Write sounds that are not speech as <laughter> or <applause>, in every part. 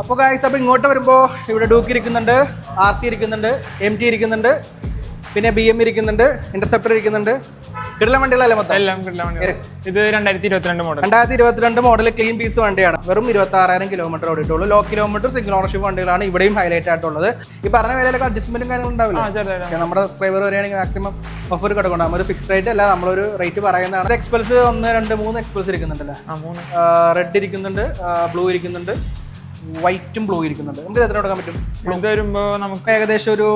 അപ്പോൾ ഗായ്സ് അപ്പോൾ ഇങ്ങോട്ട് വരുമ്പോൾ ഇവിടെ ഡൂക്ക് ഇരിക്കുന്നുണ്ട് ആർ സി ഇരിക്കുന്നുണ്ട് എം ടി ഇരിക്കുന്നുണ്ട് പിന്നെ ബി എം ഇരിക്കുന്നുണ്ട് ഇന്റർസെപ്റ്റർ ഇരിക്കുന്നുണ്ട്. കിടല വണ്ടികളല്ലേ മൊത്തം? എല്ലാം കിട്ടില്ല വണ്ടി ഇത് രണ്ടായിരത്തി ഇരുപത്തിരണ്ട് മോഡൽ രണ്ടായിരത്തി ഇരുപത്തിരണ്ട് മോഡൽ ക്ലീൻ പീസ് വണ്ടിയാണ്. വെറും ഇരുപത്തി ആറായിരം കിലോമീറ്റർ ഓടിയിട്ടുള്ളൂ. ലോ കിലോമീറ്റർ സിംഗിൾ ഓണർഷിപ്പ് വണ്ടികളാണ് ഇവിടെയും ഹൈലൈറ്റ് ആയിട്ടുള്ളത്. ഈ പറഞ്ഞ വിലയിലൊക്കെ അഡ്ജസ്റ്റ്മെന്റും കാര്യങ്ങളും ഉണ്ടാവില്ല? നമ്മുടെ സബ്സ്ക്രൈബർ വരെയാണെങ്കിൽ മാക്സിമം ഓഫർ കിടക്കണം. ഒരു ഫിക്സ് റേറ്റ് അല്ല നമ്മളൊരു റേറ്റ് പറയുന്നതാണ്. എക്സ്പെൽസ് ഒന്ന് രണ്ട് മൂന്ന് എക്സ്പെൽസ് ഇരിക്കുന്നുണ്ടല്ലേ? റെഡ് ഇരിക്കുന്നുണ്ട് ബ്ലൂ ഇരിക്കുന്നുണ്ട്. വൈറ്റും ബ്ലൂ ഇരിക്കുന്നുണ്ട്. നമുക്ക് എത്ര കൊടുക്കാൻ പറ്റും? ബ്ലൂ. വരുമ്പോൾ നമുക്ക് ഏകദേശം ഒരു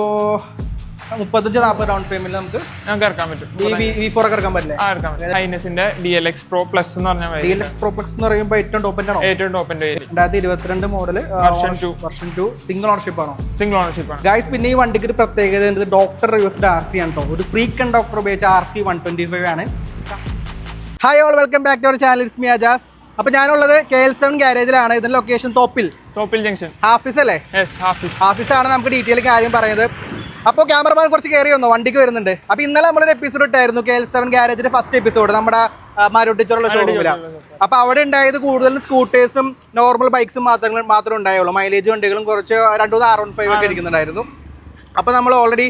മുപ്പത്തഞ്ച് നാൽപ്പത് ഡൗൺ പേയ്മെന്റ് നമുക്ക് നമുക്ക് ഇറക്കാൻ പറ്റും. ഈ വി ഫോർ ഒക്കെ ഇറക്കാൻ പറ്റില്ലേ? ആ ഇറക്കാൻ പറ്റും ഹൈനസിന്റെ D L X pro plus എന്ന് പറഞ്ഞ D L X pro plus എന്ന് പറയുമ്പോൾ ഏറ്റവും ടോപ്പ് ആണോ? ഏറ്റവും വേരി രണ്ടായിരത്തി ഇരുപത്തിരണ്ട് model Version two version two single ownership ആണോ? സിംഗിൾ ഓണർഷിപ്പ് ആണ്. ഗായ്സ് പിന്നെ ഈ വണ്ടിക്ക് ഒരു പ്രത്യേകത എന്ത്? ഡോക്ടർ യൂസ്ഡ് ആർ സി ആണ് കേട്ടോ ഒരു ഫ്രീക്കൻ ഡോക്ടർ ഉപയോഗിച്ച R C one twenty five ആണ്. Hi all welcome back to our channel it's me Ajas അപ്പൊ ഞാനുള്ളത് കെ എൽ സെവൻ ഗാരേജിലാണ് ഇതിന്റെ ലൊക്കേഷൻ തോപ്പിൽ. തോപ്പിൽ ജംഗ്ഷൻ ഹാഫീസ് അല്ലേ? ഹാഫീസ് ഹാഫിസ്. ഹാഫീസാണ് നമുക്ക് ഡീറ്റെയിൽ കാര്യം പറയുന്നത്. അപ്പോൾ ക്യാമറമാൻ കുറച്ച് കയറി വന്നു? വണ്ടിക്ക് വരുന്നുണ്ട്. അപ്പോൾ ഇന്നലെ നമ്മളൊരു എപ്പിസോഡ് ഇട്ടായിരുന്നു കെ എൽ സെവൻ ഗാരേജിന്റെ ഫസ്റ്റ് എപ്പിസോഡ് നമ്മുടെ മരുട്ടിച്ചുള്ള ഷോറൂമിലാണ് അപ്പോൾ അവിടെ ഉണ്ടായത് കൂടുതലും സ്കൂട്ടേഴ്സും നോർമൽ ബൈക്സും മാത്രമേ മാത്രമേ ഉണ്ടായുള്ളൂ. മൈലേജ് വണ്ടികളും കുറച്ച് രണ്ടു മൂന്ന് ആർ വൺ ഫൈവ് ഒക്കെ ഇരിക്കുന്നുണ്ടായിരുന്നു. അപ്പോൾ നമ്മൾ ഓൾറെഡി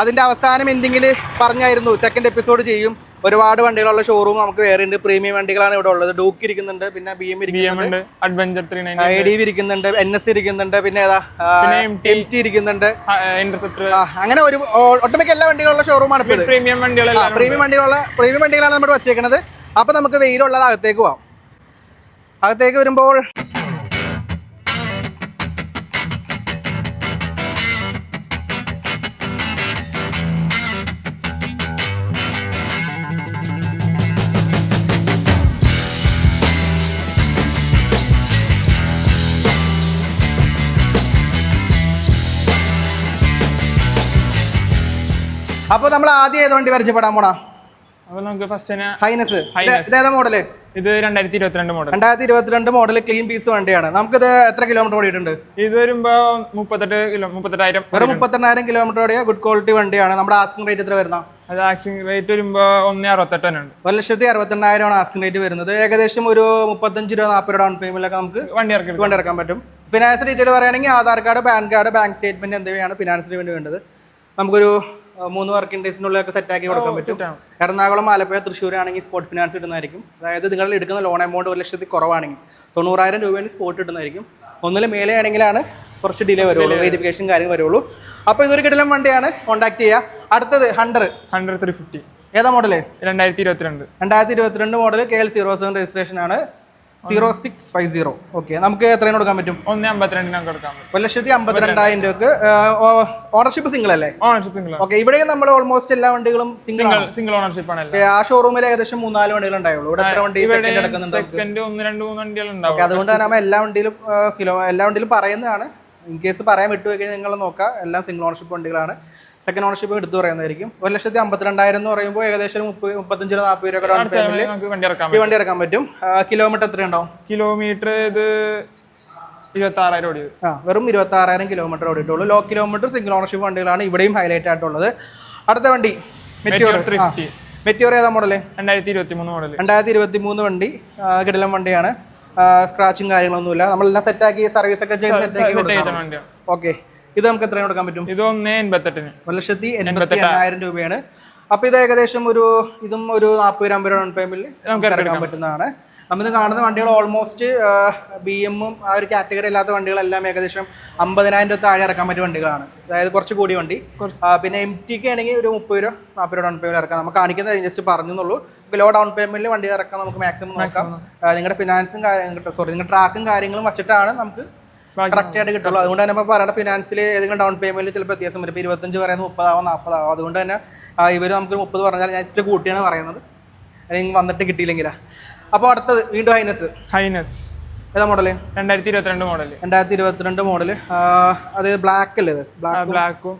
അതിന്റെ അവസാനം എന്തെങ്കിലും പറഞ്ഞായിരുന്നു? സെക്കൻഡ് എപ്പിസോഡ് ചെയ്യും. ഒരുപാട് വണ്ടികളുള്ള ഷോറൂം നമുക്ക് വേറെ ഉണ്ട്. പ്രീമിയം വണ്ടികളാണ് ഇവിടെ ഉള്ളത്. ഡൂക്ക് ഇരിക്കുന്നുണ്ട് പിന്നെ ബി എം ഇരിക്കുന്നുണ്ട്. അഡ്വഞ്ചർ ത്രീ ഐ ഡി ഇരിക്കുന്നുണ്ട് എൻ എസ് ഇരിക്കുന്നുണ്ട് പിന്നെ ഏതാ? പിന്നെ എം ടി ഇരിക്കുന്നുണ്ട്. അങ്ങനെ ഒരു ഒട്ടുമിക്ക എല്ലാ വണ്ടികളുള്ള ഷോറൂമാണ് പ്രീമിയം വണ്ടികളെല്ലാം പ്രീമിയം വണ്ടികളുള്ള പ്രീമിയം വണ്ടികളാണ് നമ്മൾ വച്ചേക്കുന്നത് അപ്പൊ നമുക്ക് വെയിലുള്ളത് അകത്തേക്ക് പോവാം. അകത്തേക്ക് വരുമ്പോൾ അപ്പൊ നമ്മൾ ആദ്യം ഏത് വണ്ടി പരിചയപ്പെടാൻ പോണാ? അപ്പൊ നമുക്ക് ഫസ്റ്റ് തന്നെ ഹൈനസ്. ഇതേതാ മോഡൽ ഇത് രണ്ടായിരത്തി ഇരുപത്തിരണ്ട് മോഡൽ രണ്ടായിരത്തി ഇരുപത്തിരണ്ട് മോഡൽ ക്ലീൻ പീസ് വണ്ടിയാണ്. നമുക്കിത് എത്ര കിലോമീറ്റർ ഓടിയിട്ടുണ്ട്? ഇത് വരുമ്പോ മുപ്പത്തെട്ട് കിലോ മുപ്പത്തെട്ടായിരം വെറും മുപ്പത്തെണ്ണായിരം കിലോമീറ്റർ ഓടിയ ഗുഡ് ക്വാളിറ്റി വണ്ടിയാണ്. നമ്മുടെ ആസ്കിംഗ് റേറ്റ് എത്ര വരുന്ന അത് ആക്സിങ് റേറ്റ് വരുമ്പോ ഒന്ന് അറുപത്തെട്ട് ഉണ്ട്. ഒരു ലക്ഷത്തി അറുപത്തെണ്ണായിരമാണ് ആസ്കിംഗ് റേറ്റ് വരുന്നത്. ഏകദേശം ഒരു മുപ്പത്തഞ്ച് രൂപ നാൽപ്പത് രൂപ ഡൗൺ പേയ്മെന്റിലൊക്കെ നമുക്ക് വണ്ടി ഇറക്കി വണ്ടി ഇറക്കാൻ പറ്റും. ഫിനാൻസ് ഡീറ്റെയിൽ പറയുകയാണെങ്കിൽ Aadhaar card PAN card bank statement എന്തിനാണ് ഫിനാൻസിന് വേണ്ടി വേണ്ടത്. നമുക്കൊരു മൂന്ന് വർക്കിംഗ് ഡേയ്സിനുള്ളിലൊക്കെ സെറ്റ് ആക്കി കൊടുക്കാൻ പറ്റും. എറണാകുളം ആലപ്പുഴ തൃശ്ശൂർ ആണെങ്കിൽ സ്പോട്ട് ഫിനാൻസ് ഇടുന്നതായിരിക്കും. അതായത് നിങ്ങൾ എടുക്കുന്ന ലോൺ എമൗണ്ട് ഒരു ലക്ഷത്തിൽ കുറവാണെങ്കിൽ തൊണ്ണൂറായിരം രൂപയാണ് സ്പോട്ട് ഇടുന്നതായിരിക്കും. ഒന്നിൽ മേലെ ആണെങ്കിലാണ് കുറച്ച് ഡിലേ വരുള്ളൂ വെരിഫിക്കേഷൻ കാര്യം വരുള്ളൂ. അപ്പോൾ ഇതൊരു കിടലം വണ്ടിയാണ് കോൺടാക്ട് ചെയ്യുക അടുത്തത് ഹണ്ടർ ഹൺഡ്രഡ് ത്രീ ഫിഫ്റ്റി ഏതാ മോഡൽ രണ്ടായിരത്തി ഇരുപത്തിരണ്ട്. രണ്ടായിരത്തി ഇരുപത്തിരണ്ട് model K L zero seven registration ആണ്. Zero six five zero. Okay നമുക്ക് എത്രയും കൊടുക്കാൻ പറ്റും? ഒന്ന് അമ്പത്തിരണ്ടിന് കൊടുക്കാൻ പറ്റും. ഒരു ലക്ഷത്തി അമ്പത്തിരണ്ടായിരം രൂപക്ക് ഓണർഷിപ്പ് സിംഗിൾ അല്ലേ? ഓണർഷിപ്പ് സിംഗിൾ ഓക്കെ ഇവിടെയും നമ്മൾ ഓൾമോസ്റ്റ് എല്ലാ വണ്ടികളും സിംഗിൾ സിംഗിൾ ഓണർഷിപ്പ് ആണ് ആ ഷോറൂമിൽ ഏകദേശം മൂന്നാൽ വണ്ടികൾ ഉണ്ടായുള്ളൂ. ഇവിടെ എത്ര വണ്ടി സെക്കൻഡ് ഒന്ന് രണ്ട് മൂന്ന് വണ്ടികൾ ഉണ്ടാവും അതുകൊണ്ട് തന്നെ എല്ലാ വണ്ടിയിലും കിലോ എല്ലാ വണ്ടിയിലും പറയുന്നതാണ്. ഇൻ കേസ് പറയാൻ വിട്ടു വിട്ടുപോയി നിങ്ങൾ നോക്കാം. എല്ലാം സിംഗിൾ ഓണർഷിപ്പ് വണ്ടികളാണ്. സെക്കൻഡ് ഓണർഷിപ്പ് എടുത്തു പറയുന്നതായിരിക്കും. ഒരു ലക്ഷത്തി അമ്പത്തിരണ്ടായിരം എന്ന് പറയുമ്പോൾ ഏകദേശം മുപ്പത് മുപ്പത്തഞ്ച് രൂപ നാൽപ്പത് രൂപ ഡൗൺ പേയ്മെന്റ് നമുക്ക് വണ്ടി ഇറക്കാൻ ഈ പറ്റും വണ്ടി ഇറക്കാൻ പറ്റും. കിലോമീറ്റർ എത്ര ഉണ്ടാവും കിലോമീറ്റർ ഇത് ഇരുപത്തി ഓടി ആ വെറും ഇരുപത്തി ആറായിരം കിലോമീറ്റർ ഓടിയിട്ടുള്ളൂ. ലോ കിലോമീറ്റർ സിംഗിൾ ഓണർഷിപ്പ് വണ്ടികളാണ് ഇവിടെയും ഹൈലൈറ്റ് ആയിട്ടുള്ളത്. അടുത്ത വണ്ടി മെറ്റിയോർ മെറ്റിയോർ ഏതാ മോഡൽ രണ്ടായിരത്തി ഇരുപത്തി മൂന്ന് മോഡൽ രണ്ടായിരത്തി ഇരുപത്തി മൂന്ന് വണ്ടി കിടലം വണ്ടിയാണ്. സ്ക്രാച്ചും കാര്യങ്ങളൊന്നുമില്ല. നമ്മളെല്ലാം സെറ്റാക്കി സർവീസ് ഒക്കെ ചെയ്ത് സെറ്റാക്കി കൊടുക്കാം ഓക്കെ ഇത് നമുക്ക് എത്രയും കൊടുക്കാൻ പറ്റും? ഇത് ഒന്ന് എൺപത്തെട്ടിന്. ഒരു ലക്ഷത്തി എൺപത്തി എണ്ണായിരം രൂപയാണ്. അപ്പൊ ഇത് ഏകദേശം ഒരു ഇതും ഒരു നാൽപ്പത് അമ്പത് രൂപ ഡൗൺ പേയ്മെന്റിൽ നമുക്ക് ഇറക്കാൻ പറ്റുന്നതാണ്. നമ്മൾ കാണുന്ന വണ്ടികൾ ഓൾമോസ്റ്റ് ബി എമ്മും ആ ഒരു കാറ്റഗറി അല്ലാത്ത വണ്ടികളെല്ലാം ഏകദേശം അമ്പതിനായിരം രൂപ താഴെ ഇറക്കാൻ പറ്റിയ വണ്ടികളാണ്. അതായത് കുറച്ച് കൂടിയ വണ്ടി. പിന്നെ എം ടിക്ക് ആണെങ്കിൽ ഒരു മുപ്പത് രൂപ നാൽപ്പത് രൂപ ഡൗൺ പേയ്മെന്റ് ഇറക്കാം. നമുക്ക് കാണിക്കുന്ന ജസ്റ്റ് പറഞ്ഞെന്നുള്ളൂ ലോ ഡൗൺ പേയ്മെന്റിൽ വണ്ടി ഇറക്കാൻ നമുക്ക് മാക്സിമം നോക്കാം. നിങ്ങളുടെ ഫിനാൻസും കാര്യങ്ങളും സോറി നിങ്ങളുടെ ട്രാക്കും കാര്യങ്ങളും വെച്ചിട്ടാണ് നമുക്ക് കറക്റ്റ് ആയിട്ട് കിട്ടുള്ളൂ. അതുകൊണ്ട് തന്നെ ഇപ്പോൾ പറയുന്ന ഫിനാൻസിൽ ഏതെങ്കിലും ഡൗൺ പേയ്മെന്റ് ചിലപ്പോൾ വ്യത്യാസം വരും. ഇപ്പോൾ ഇരുപത്തഞ്ച് പറയുന്നത് മുപ്പതാവും നാൽപ്പതാവും അതുകൊണ്ട് തന്നെ ഇവർ നമുക്ക് മുപ്പത് പറഞ്ഞാൽ ഞാൻ ഇത്ര കൂട്ടിയാണ് പറയുന്നത്. അല്ലെങ്കിൽ വന്നിട്ട് കിട്ടിയില്ലെങ്കിലാ. അപ്പോൾ അടുത്തത് വീണ്ടും ഹൈനസ്. ഹൈനസ്. ഏതാ മോഡൽ രണ്ടായിരത്തി ഇരുപത്തിരണ്ട് മോഡൽ രണ്ടായിരത്തി ഇരുപത്തിരണ്ട് മോഡൽ അത് ബ്ലാക്ക് അല്ലേ ഇത്? ബ്ലാക്കും ബ്ലാക്ക്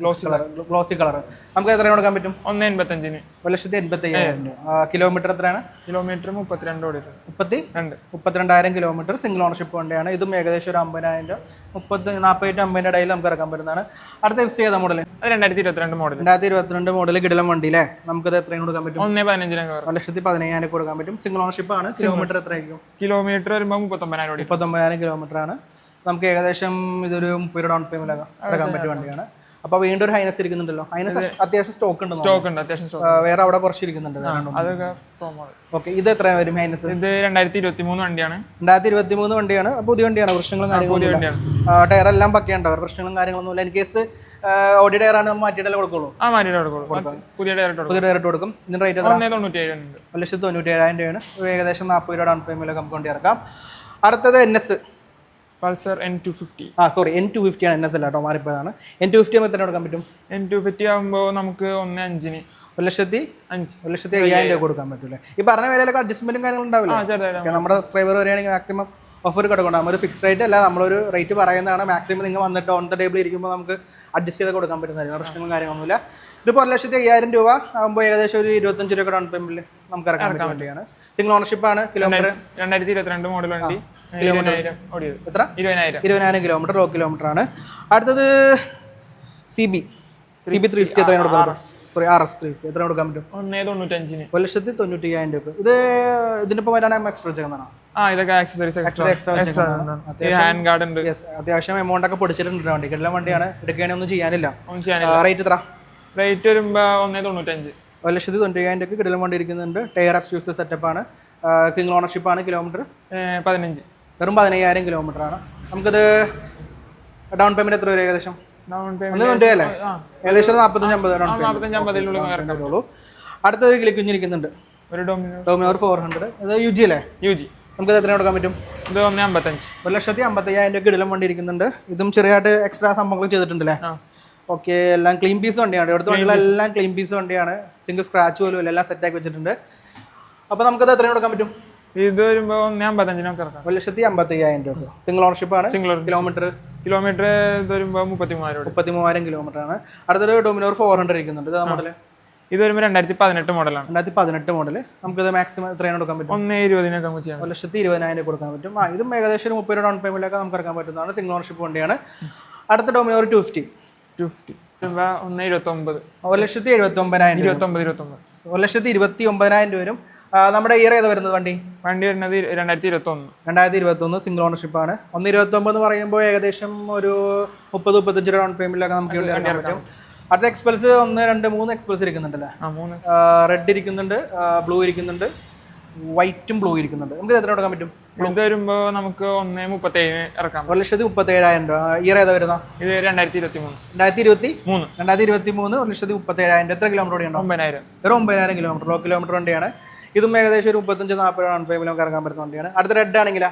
ഗ്ലോസി കളർ നമുക്ക് എത്രയാണ് കൊടുക്കാൻ പറ്റും? ഒന്ന് എൺപത്തഞ്ചിന് ഒരു ലക്ഷത്തി എൺപത്തി അയ്യായിരം രൂപ കിലോമീറ്റർ എത്രയാണ്? കിലോമീറ്റർ മുപ്പത്തിരണ്ട് ഓടി മുപ്പത്തി രണ്ട്. മുപ്പത്തിരണ്ടായിരം കിലോമീറ്റർ സിംഗിൾ ഓണർഷിപ്പ് വണ്ടിയാണ് ഇതും ഏകദേശം ഒരു അമ്പതിനായിരം രൂപ. മുപ്പത്തി നാൽപ്പത്തി അമ്പതിന്റെ ഇടയിൽ നമുക്ക് ഇറക്കാൻ പറ്റുന്നതാണ്. അടുത്ത എഫ് സി ഏതാ മോഡൽ അത് രണ്ടായിരത്തി ഇരുപത്തിരണ്ട് മോഡൽ രണ്ടായിരത്തി ഇരുപത്തിരണ്ട് മോഡൽ കിടലം വണ്ടി അല്ലേ? നമുക്കത് എത്രയും കൊടുക്കാൻ പറ്റും? ഒന്ന് പതിനഞ്ചിന് ഒരു ലക്ഷത്തി പതിനയ്യായിരം കൊടുക്കാൻ പറ്റും. സിംഗിൾ ഓണർഷിപ്പ് ആണ്. കിലോമീറ്റർ എത്രയായിരിക്കും? കിലോമീറ്റർ വരുമ്പോൾ മുപ്പത്തൊമ്പതിനായിരം മുപ്പത്തൊമ്പതിനായിരം കിലോമീറ്റർ ആണ്. നമുക്ക് ഏകദേശം ഇതൊരു മുപ്പത് ഡൗൺ പേയ്മെന്റ് അടക്കാൻ പറ്റിയ വണ്ടിയാണ്. അപ്പൊ വീണ്ടും ഒരു ഹൈനസ് ഇരിക്കുന്നുണ്ടല്ലോ. ഹൈനസ് അത്യാവശ്യം സ്റ്റോക്ക് ഉണ്ട് സ്റ്റോക്ക് ഉണ്ട് അത്യാവശ്യം വേറെ അവിടെ കുറച്ച് ഇരിക്കുന്നുണ്ട് ഓക്കെ ഇത് എത്രയാണ് വരും ഹൈനസ് ഇത് രണ്ടായിരത്തി ഇരുപത്തി മൂന്ന് വണ്ടിയാണ്. രണ്ടായിരത്തി ഇരുപത്തി മൂന്ന് വണ്ടിയാണ് പുതിയ വണ്ടിയാണ്. പ്രശ്നങ്ങളും കാര്യങ്ങളും ടയർ എല്ലാം പക്കയുണ്ടോ പ്രശ്നങ്ങളും കാര്യങ്ങളൊന്നും ഇല്ല ഇൻ കേസ് ഓടി ടയർ ആണ് മാറ്റിയിട്ടല്ലേ കൊടുക്കുള്ളൂ? ആ മാറ്റി കൊടുക്കും. പുതിയ ടയർ കൊടുക്കും പുതിയ ടയർ ഇട്ട് കൊടുക്കും. ഇതിന്റെ റേറ്റ് ഒരു ലക്ഷത്തി തൊണ്ണൂറ്റി ഏഴായിരം രൂപയാണ്. ഏകദേശം നാൽപ്പത് രൂപ ഡൗൺ പേയ്മെന്റ് നമുക്ക് വണ്ടി ഇറക്കാം അടുത്തത് N S Pulsar N two fifty ആ സോറി എൻ ടു ഫിഫ്റ്റി ആണ് എൻ എസ് എൽ കേട്ടോ മാറിപ്പോയതാണ്. എൻ ടു ഫിഫ്റ്റി ആകുമ്പോൾ എത്ര കൊടുക്കാൻ പറ്റും എൻ ടു ഫിഫ്റ്റി ആകുമ്പോൾ നമുക്ക് ഒന്ന് അഞ്ചിന്. ഒരു ലക്ഷത്തി അഞ്ച്. ഒരു ലക്ഷത്തി അയ്യായിരം രൂപ കൊടുക്കാൻ പറ്റൂലേ ഈ പറഞ്ഞ വിലയിലൊക്കെ അഡ്ജസ്റ്റ്മെന്റും കാര്യങ്ങളും ഉണ്ടാവില്ല? നമ്മുടെ സബ്സ്ക്രൈബർ വരികയാണെങ്കിൽ മാക്സിമം ഓഫർ കൊടുക്കണം നമ്മൾ ഫിക്സ് റേറ്റ് അല്ല നമ്മളൊരു റേറ്റ് പറയുന്നതാണ്. മാക്സിമം നിങ്ങൾ വന്നിട്ട് ഓൺ ദ ടേബിൾ ഇരിക്കുമ്പോൾ നമുക്ക് അഡ്ജസ്റ്റ് ചെയ്ത് കൊടുക്കാൻ പറ്റുന്നതായിരിക്കും പ്രശ്നങ്ങളും കാര്യങ്ങളൊന്നുമില്ല. ഇതിപ്പോൾ ഒരു ലക്ഷത്തി അയ്യായിരം രൂപ ആകുമ്പോൾ ഏകദേശം ഒരു ഇരുപത്തഞ്ച് രൂപ ഡൗൺ പേയ്മെന്റിൽ നമുക്ക് ഇറക്കാൻ പറ്റിയ വണ്ടിയാണ്. സിംഗിൾ ഓണർഷിപ്പ് ആണ് കിലോമീറ്റർ രണ്ടായിരത്തി ഇരുപത്തിരണ്ട് മോഡൽ വണ്ടി. കിലോമീറ്റർ എത്ര? ഇരുപതിനായിരം. ഇരുപതിനായിരം കിലോമീറ്റർ ലോ കിലോമീറ്റർ ആണ്. അടുത്തത് C B C B three fifty എത്രയാണ് കൊടുക്കാൻ sorry R S three fifty എത്ര കൊടുക്കാൻ പറ്റും? ഒന്നേ തൊണ്ണൂറ്റഞ്ചിന്. ഒരു ലക്ഷത്തി തൊണ്ണൂറ്റി അയ്യായിരം രൂപ. ഇത് ഇതിന്റെ ഇപ്പൊ എക്സ്ട്രാ ചെയ്യുന്നതാണ്? ആ ഇതൊക്കെ ആക്സസറീസ് ഹാൻഡ് ഗാർഡ് ഉണ്ട്. അത്യാവശ്യം എമൗണ്ട് ഒക്കെ പൊടിച്ചിട്ടുണ്ട് വണ്ടി എല്ലാം വണ്ടിയാണ്. എടുക്കുകയാണെങ്കിൽ ഒന്നും ചെയ്യാനില്ല. ഒന്നും ചെയ്യാനില്ല. റേറ്റ് എത്ര? റേറ്റ് വരുമ്പോ ഒന്നേ തൊണ്ണൂറ്റഞ്ച്. ഒരു ലക്ഷത്തി തൊണ്ണൂറ്റി ഒക്കെ കിടലം വണ്ടി ഇരിക്കുന്നുണ്ട് ടയർ എക്സ്ക്യൂസ് സെറ്റപ്പ് ആണ് സിംഗിൾ ഓണർഷിപ്പ് ആണ് കിലോമീറ്റർ പതിനഞ്ച്. വെറും പതിനയ്യായിരം കിലോമീറ്റർ ആണ്. നമുക്കത് ഡൗൺ പേയ്മെന്റ് എത്ര വരും ഏകദേശം? അല്ലേ? ഏകദേശം നാൽപ്പത്തഞ്ച് അമ്പത് ഡൗൺ പേയ്മെന്റ് അടുത്തൊരു കിളിക്കുഞ്ഞിരിക്കുന്നുണ്ട് ഒരു ഡോമിനോ ഡോമിനോർ ഫോർ ഹൺഡ്രഡ് ഇത് യു ജി അല്ലേ? യു ജി നമുക്കത് എത്ര കൊടുക്കാൻ പറ്റും? ഇത് ഒന്നേ അമ്പത്തഞ്ച്. ഒരു ലക്ഷത്തി അമ്പത്തയ്യായിരം രൂപ കിടലം വണ്ടി ഇരിക്കുന്നുണ്ട് ഇതും ചെറിയതായിട്ട് എക്സ്ട്രാ സംഭവങ്ങൾ ചെയ്തിട്ടുണ്ടല്ലേ? ആ. ഓക്കെ എല്ലാം ക്ലീൻ പീസ് വണ്ടിയാണ്. ഇവിടുത്തെ വണ്ടികളെല്ലാം ക്ലീൻ പീസ് വണ്ടിയാണ്. സിംഗിൾ സ്ക്രാച്ച് പോലും ഇല്ല. എല്ലാം സെറ്റ് ആക്കി വെച്ചിട്ടുണ്ട്. അപ്പോൾ നമുക്കത് എത്രയും കൊടുക്കാൻ പറ്റും? ഇത് വരുമ്പോ ഞാൻ അമ്പത്തഞ്ചിനൊക്കെ ഇറക്കാം. ഒരു ലക്ഷത്തി അമ്പത്തി അയ്യായിരം രൂപ. സിംഗിൾ ഓണർഷിപ്പ് ആണ്. സിംഗിൾ കിലോമീറ്റർ കിലോമീറ്റർ ഇത് വരുമ്പോ മുപ്പത്തി മൂവായിരം മുപ്പത്തി മൂവായിരം കിലോമീറ്റർ ആണ്. അടുത്തൊരു ഡൊമിനോർ ഫോർ ഹൺഡ്രഡ് ഇരിക്കുന്നുണ്ട്. ഇത് മോഡൽ ഇത് വരുമ്പോൾ രണ്ടായിരത്തി പതിനെട്ട് മോഡലാണ് രണ്ടായിരത്തി പതിനെട്ട് മോഡൽ നമുക്കിത് മാക്സിമം എത്രയാണ് കൊടുക്കാൻ പറ്റും? ഒന്നേ ഇരുപതിനൊക്കെ നമുക്ക് ചെയ്യാം ഒരു ലക്ഷത്തി ഇരുപതിനായിരം രൂപ കൊടുക്കാൻ പറ്റും. ആ ഇതും ഏകദേശം ഒരു മുപ്പത് രൂപ ഡൗൺ പേയ്മെന്റിലൊക്കെ നമുക്ക് ഇറക്കാൻ പറ്റുന്നതാണ് സിംഗിൾ ഓണർഷിപ്പ് വണ്ടിയാണ്. അടുത്ത Dominar two fifty two fifty വരുമ്പോ ഒന്നേ ഒരു ലക്ഷത്തി എഴുപത്തി ഒമ്പതിനായിരം രൂപ. ഇരുപത്തി ഒമ്പത് ഇരുപത്തി ഒമ്പത് ഒരു ലക്ഷത്തി ഇരുപത്തി ഒമ്പതിനായിരം രൂപ വരും. നമ്മുടെ ഇയർ ഏതാ വരുന്നത് വണ്ടി? വണ്ടി വരുന്നത് രണ്ടായിരത്തി ഇരുപത്തി ഒന്ന് രണ്ടായിരത്തി ഇരുപത്തി ഒന്ന് സിംഗിൾ ഓണർഷിപ്പ് ആണ്. ഒന്ന് ഇരുപത്തി ഒമ്പത് പറയുമ്പോൾ ഏകദേശം ഒരു മുപ്പത് മുപ്പത്തഞ്ച് രൂപ ഡൗൺ പേയ്മെന്റിലൊക്കെ നമുക്ക് പറ്റും. അടുത്ത എക്സ്പെൽസ് ഒന്ന് രണ്ട് മൂന്ന് എക്സ്പെൽസ് ഇരിക്കുന്നുണ്ടല്ലേ? റെഡ് ഇരിക്കുന്നുണ്ട് ബ്ലൂ ഇരിക്കുന്നുണ്ട് വൈറ്റും ബ്ലൂ ഇരിക്കുന്നുണ്ട്. നമുക്ക് എത്ര കൊടുക്കാൻ പറ്റും? ഇത് വരുമ്പോ നമുക്ക് ഒന്നേ മുപ്പത്തേഴിന് ഇറക്കാം. ഒരു ലക്ഷത്തി മുപ്പത്തി ഏഴായിരം രൂപ. ഇയർ ഏതാ വരുന്ന? ഇത് രണ്ടായിരത്തി ഇരുപത്തി മൂന്ന്. രണ്ടായിരത്തി ഇരുപത്തി മൂന്ന് രണ്ടായിരത്തി ഇരുപത്തി മൂന്ന് ഒരു ലക്ഷത്തി മുപ്പത്തേഴായിരം രൂപ. എത്ര കിലോമീറ്റർ ഓടി ഉണ്ടാവും ഒമ്പതിനായിരം. വെറും ഒമ്പതിനായിരം കിലോമീറ്റർ ലോ കിലോമീറ്റർ വണ്ടിയാണ്. ഇതും ഏകദേശം ഒരു മുപ്പത്തഞ്ച് നാൽപ്പത് ഡൗൺ ഇറങ്ങാൻ പറ്റുന്ന വണ്ടിയാണ്. അടുത്ത റെഡ് ആണെങ്കിലാ?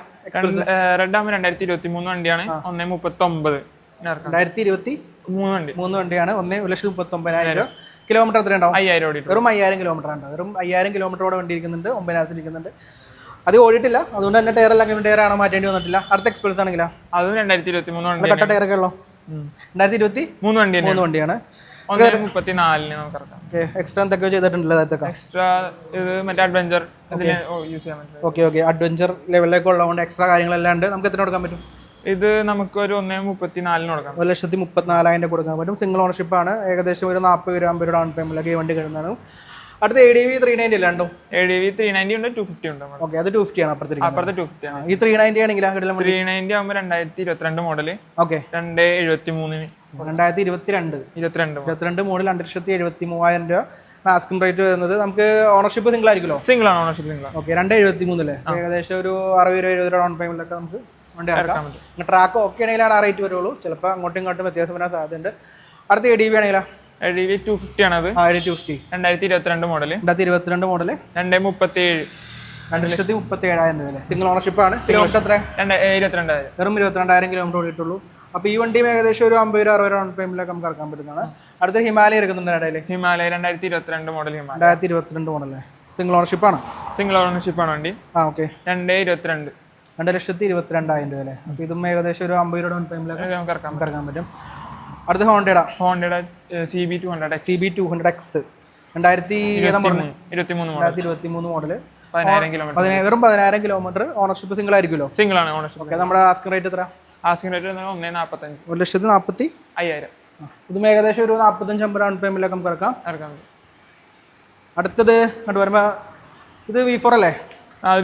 റെഡ് ആകുമ്പോൾ രണ്ടായിരത്തി ഇരുപത്തി മൂന്ന് വണ്ടിയാണ്. ഒന്നേ മുപ്പത്തി ഒമ്പത് രണ്ടായിരത്തി ഇരുപത്തി മൂന്ന് വണ്ടി. മൂന്ന് വണ്ടിയാണ്. ഒന്നേ ഒരു ലക്ഷത്തി മുപ്പത്തി ഒമ്പതിനായിരം രൂപ. കിലോമീറ്റർ എത്ര ഉണ്ടാവും അയ്യായിരം വെറും അയ്യായിരം കിലോമീറ്റർ ഉണ്ടാവും വെറും അയ്യായിരം കിലോമീറ്ററോടെ വണ്ടി ഇരിക്കുന്നുണ്ട്. ഒമ്പതിനായിരത്തിൽ ഇരിക്കുന്നുണ്ട്. അത് ഓടിയിട്ടില്ല. അതുകൊണ്ട് തന്നെ ടയർ എല്ലാം ടയർ ആണ് മാറ്റേണ്ടി വന്നിട്ടില്ല. അടുത്ത എക്സ്പെൻസ് ആണെങ്കിലോ? അതും രണ്ടായിരത്തി ഇരുപത്തി മൂന്ന് വണ്ടി കട്ട ടയറൊക്കെ ഉള്ളോ? രണ്ടായിരത്തി ഇരുപത്തി മൂന്ന് വണ്ടി മൂന്ന് വണ്ടിയാണ്. എക്സ്ട്രാ എന്തൊക്കെയോ ചെയ്തിട്ടുണ്ടല്ലോ എക്സ്ട്രാ ഇത് മറ്റേ അഡ്വഞ്ചർ യൂസ് ചെയ്യാൻ പറ്റും. ഓക്കെ ഓക്കെ അഡ്വഞ്ചർ ലെവലിലേക്ക് ഉള്ളതുകൊണ്ട് എക്സ്ട്രാ കാര്യങ്ങളെല്ലാം നമുക്ക് എത്ര കൊടുക്കാൻ പറ്റും? ഇത് നമുക്ക് ഒരു ഒന്നേ മുപ്പത്തിനാലിന് കൊടുക്കാം. ഒരു ലക്ഷത്തി മുപ്പത്തിനാലായിരം കൊടുക്കാൻ പറ്റും. സിംഗിൾ ഓണർഷിപ്പ് ആണ്. ഏകദേശം ഒരു നാൽപ്പത് രൂപ അമ്പത് ഡൗൺ പേയ്മെന്റ് ഈ വണ്ടി കിട്ടുന്നതാണ്. അടുത്ത A D V three ninety അല്ലേ ഉണ്ടോ A D V three ninety ഉണ്ട് ടു ഫിഫ്റ്റി ഉണ്ട്. ഓക്കെ അത് ടു ഫിഫ്റ്റി ആണ് അപ്പുറത്തേക്ക് അപ്പുറത്തെ ടു ഫിഫ്റ്റി ആണ്. ഈ ത്രീ നയന്റി ആണെങ്കിൽ ത്രീ നയന്റി ആകുമ്പോൾ രണ്ടായിരത്തി ഇരുപത്തിരണ്ട് മോഡൽ ഓക്കെ രണ്ട് എഴുപത്തി മൂന്നിന് രണ്ടായിരത്തി ഇരുപത്തിരണ്ട് ഇരുപത്തിരണ്ട് ഇരുപത്തിരണ്ട് മോഡൽ രണ്ട് ലക്ഷത്തി എഴുപത്തി മൂവായിരം രൂപ ആസ്കിംഗ് റേറ്റ് വരുന്നത്. നമുക്ക് ഓണർഷിപ്പ് സിംഗിൾ ആയിരിക്കുമല്ലോ? സിംഗിൾ ആണ് ഓണർഷിപ്പ് സിംഗിൾ ഓക്കെ രണ്ട് എഴുപത്തി മൂന്നല്ലേ ഏകദേശം ഒരു അറുപത് രൂപ എഴുപത് രൂപ ഡൗൺ പേയ്മെന്റിലൊക്കെ നമുക്ക് വണ്ടി ഇറക്കാം ഇറക്കാൻ പറ്റും. ട്രാക്ക് ഓക്കെ ആണെങ്കിലാണ് ആ റേറ്റ് വരുള്ളൂ. ചിലപ്പോൾ അങ്ങോട്ടും ഇങ്ങോട്ടും വ്യത്യാസം വരാൻ സാധ്യതയുണ്ട്. അടുത്ത എ ഡി ബി ആണെങ്കിലോ? ടു ഫിഫ്റ്റി ഫിഫ്റ്റി രണ്ടായിരത്തി ഇരുപത്തിരണ്ട് മോഡൽ രണ്ടായിരത്തി ഇരുപത്തിരണ്ട് മോഡൽ രണ്ട് മുപ്പത്തി ഏഴ് രണ്ട് ലക്ഷത്തി മുപ്പത്തി ഏഴായിരം രൂപ സിംഗിൾ ഓണർഷിപ്പ് ആണ്. കിലോമീറ്റർ എത്ര? രണ്ട് ഏ, ഇരുപത്തിരണ്ടായിരം. വെറും ഇരുപത്തിരണ്ടായിരം കിലോമീറ്റർ ഓടിയിട്ടുള്ളൂ. അപ്പോൾ ഈ വണ്ടിയും ഏകദേശം ഒരു അമ്പത് രൂപ അറുപത് ഡൗൺ പേയ്മെന്റിലൊക്കെ നമുക്ക് ഇറക്കാൻ പറ്റുന്നതാണ്. അടുത്ത ഹിമാലയ എടുക്കുന്നുണ്ട് ഇടയിൽ ഹിമാലയ രണ്ടായിരത്തി ഇരുപത്തിരണ്ട് മോഡൽ ഹിമാലയ. രണ്ടായിരത്തി ഇരുപത്തിരണ്ട് മോഡലേ സിംഗിൾ ഓണർഷിപ്പ് ആണ്? സിംഗിൾ ഓണർഷിപ്പ് ആണ് വണ്ടി. ആ ഓക്കെ രണ്ട് ഇരുപത്തിരണ്ട്. രണ്ട് ലക്ഷത്തി ഇരുപത്തിരണ്ടായിരം രൂപ അല്ലേ? അപ്പോൾ ഇതും ഏകദേശം ഒരു അമ്പത് രൂപ ഡൗൺ പേയ്മെന്റിലൊക്കെ നമുക്ക് ഇറക്കാൻ പറ്റും. അടുത്ത ഹോണ്ടയുടെ ഹോണ്ടയുടെ C B two hundred C B two hundred X രണ്ടായിരത്തി ഇരുപത്തി മൂന്ന് കിലോമീറ്റർ വെറും പതിനായിരം കിലോമീറ്റർ ഓണർഷിപ്പ് സിംഗിൾ ആയിരിക്കുമല്ലോ സിംഗിൾ ആണ് ഓണർഷിപ്പ് ഓക്കെ നമ്മുടെ ആസ്കിംഗ് റേറ്റ് എത്ര ആസ്കിംഗ് റേറ്റ് ഒന്നേ നാൽപ്പത്തഞ്ച് ഒരു ലക്ഷത്തി നാൽപ്പത്തി അയ്യായിരം. ഇതും ഏകദേശം ഒരു നാൽപ്പത്തഞ്ച് അമ്പത് ഡൗൺ പേയ്മെന്റിലൊക്കെ നമുക്ക് ഇറക്കാം. ഇറക്കാം. അടുത്തത് കണ്ടു വരുമ്പോൾ ഇത് വി ഫോർ അല്ലേ?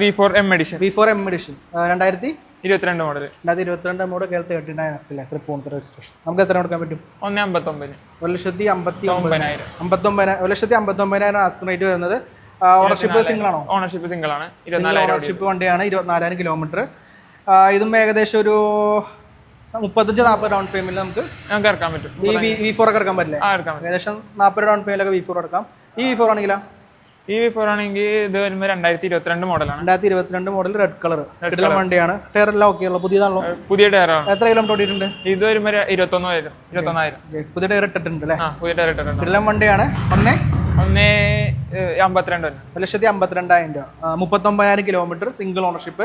V four M edition V four M edition രണ്ടായിരത്തി ഇരുപത്തിരണ്ട് മോഡൽ രണ്ടായിരത്തി ഇരുപത്തിരണ്ട് മോഡൽ കേരളത്തിൽ തേർട്ടി എത്ര എസ് അല്ലേ തൃപ്പൂണിത്തുറ രജിസ്ട്രേഷൻ നമുക്ക് എത്ര കൊടുക്കാൻ പറ്റും? ഒന്ന് അമ്പത്തൊമ്പതിന്. ഒരു ലക്ഷത്തി അമ്പത്തി ഒമ്പതിനായിരം അമ്പത്തൊമ്പതിനായിരം ഒരു ലക്ഷത്തി അമ്പത്തൊമ്പതിനായിരം ആസ്ക് റേറ്റ് വരുന്നത്. ഓണർഷിപ്പ് സിംഗിൾ ആണോ? ഓണർഷിപ്പ് സിംഗിൾ ആണ്. ഓണർഷിപ്പ് വണ്ടിയാണ് ഇരുപത്തിനാലായിരം കിലോമീറ്റർ ഇതും ഏകദേശം ഒരു മുപ്പത്തഞ്ച് നാൽപ്പത് ഡൗൺ പേയ്മെന്റ് നമുക്ക് നമുക്ക് ഇറക്കാൻ പറ്റും. ഈ വി ഫോർ ഒക്കെ ഇറക്കാൻ പറ്റില്ലേ? ഏകദേശം നാൽപ്പത് ഡൗൺ പേയ്മെന്റ് ഒക്കെ വി ഫോർ എടുക്കാം. ഈ വി ഫോർ ആണെങ്കിലോ? ഈ വി ഫോർ ആണെങ്കിൽ ഇത് വരുമ്പോൾ രണ്ടായിരത്തി ഇരുപത്തിരണ്ട് മോഡലാണ് രണ്ടായിരത്തി ഇരുപത്തിരണ്ട് മോഡൽ റെഡ് കളർ കിടിലം വണ്ടിയാണ്. ടയർ എല്ലാം ഓക്കെ ഉള്ളു പുതിയതാണല്ലോ. പുതിയ ടയറാണ് എത്ര കിലോമീറ്റർ ഓടിയിട്ടുണ്ട്? ഇത് വരുമ്പോൾ ഇരുപത്തൊന്നായിരം ഇരുപത്തൊന്നായിരം. പുതിയ ടയർ ഇട്ടിട്ടുണ്ട് അല്ലേ? പുതിയ ടയർ ഇട്ടിട്ടുണ്ട്. കിടിലം വണ്ടിയാണ്. ഒന്നേ? ഒന്ന് അമ്പത്തിരണ്ട് ഒരു ലക്ഷത്തി അമ്പത്തിരണ്ടായിരം രൂപ. മുപ്പത്തൊമ്പതിനായിരം കിലോമീറ്റർ സിംഗിൾ ഓണർഷിപ്പ്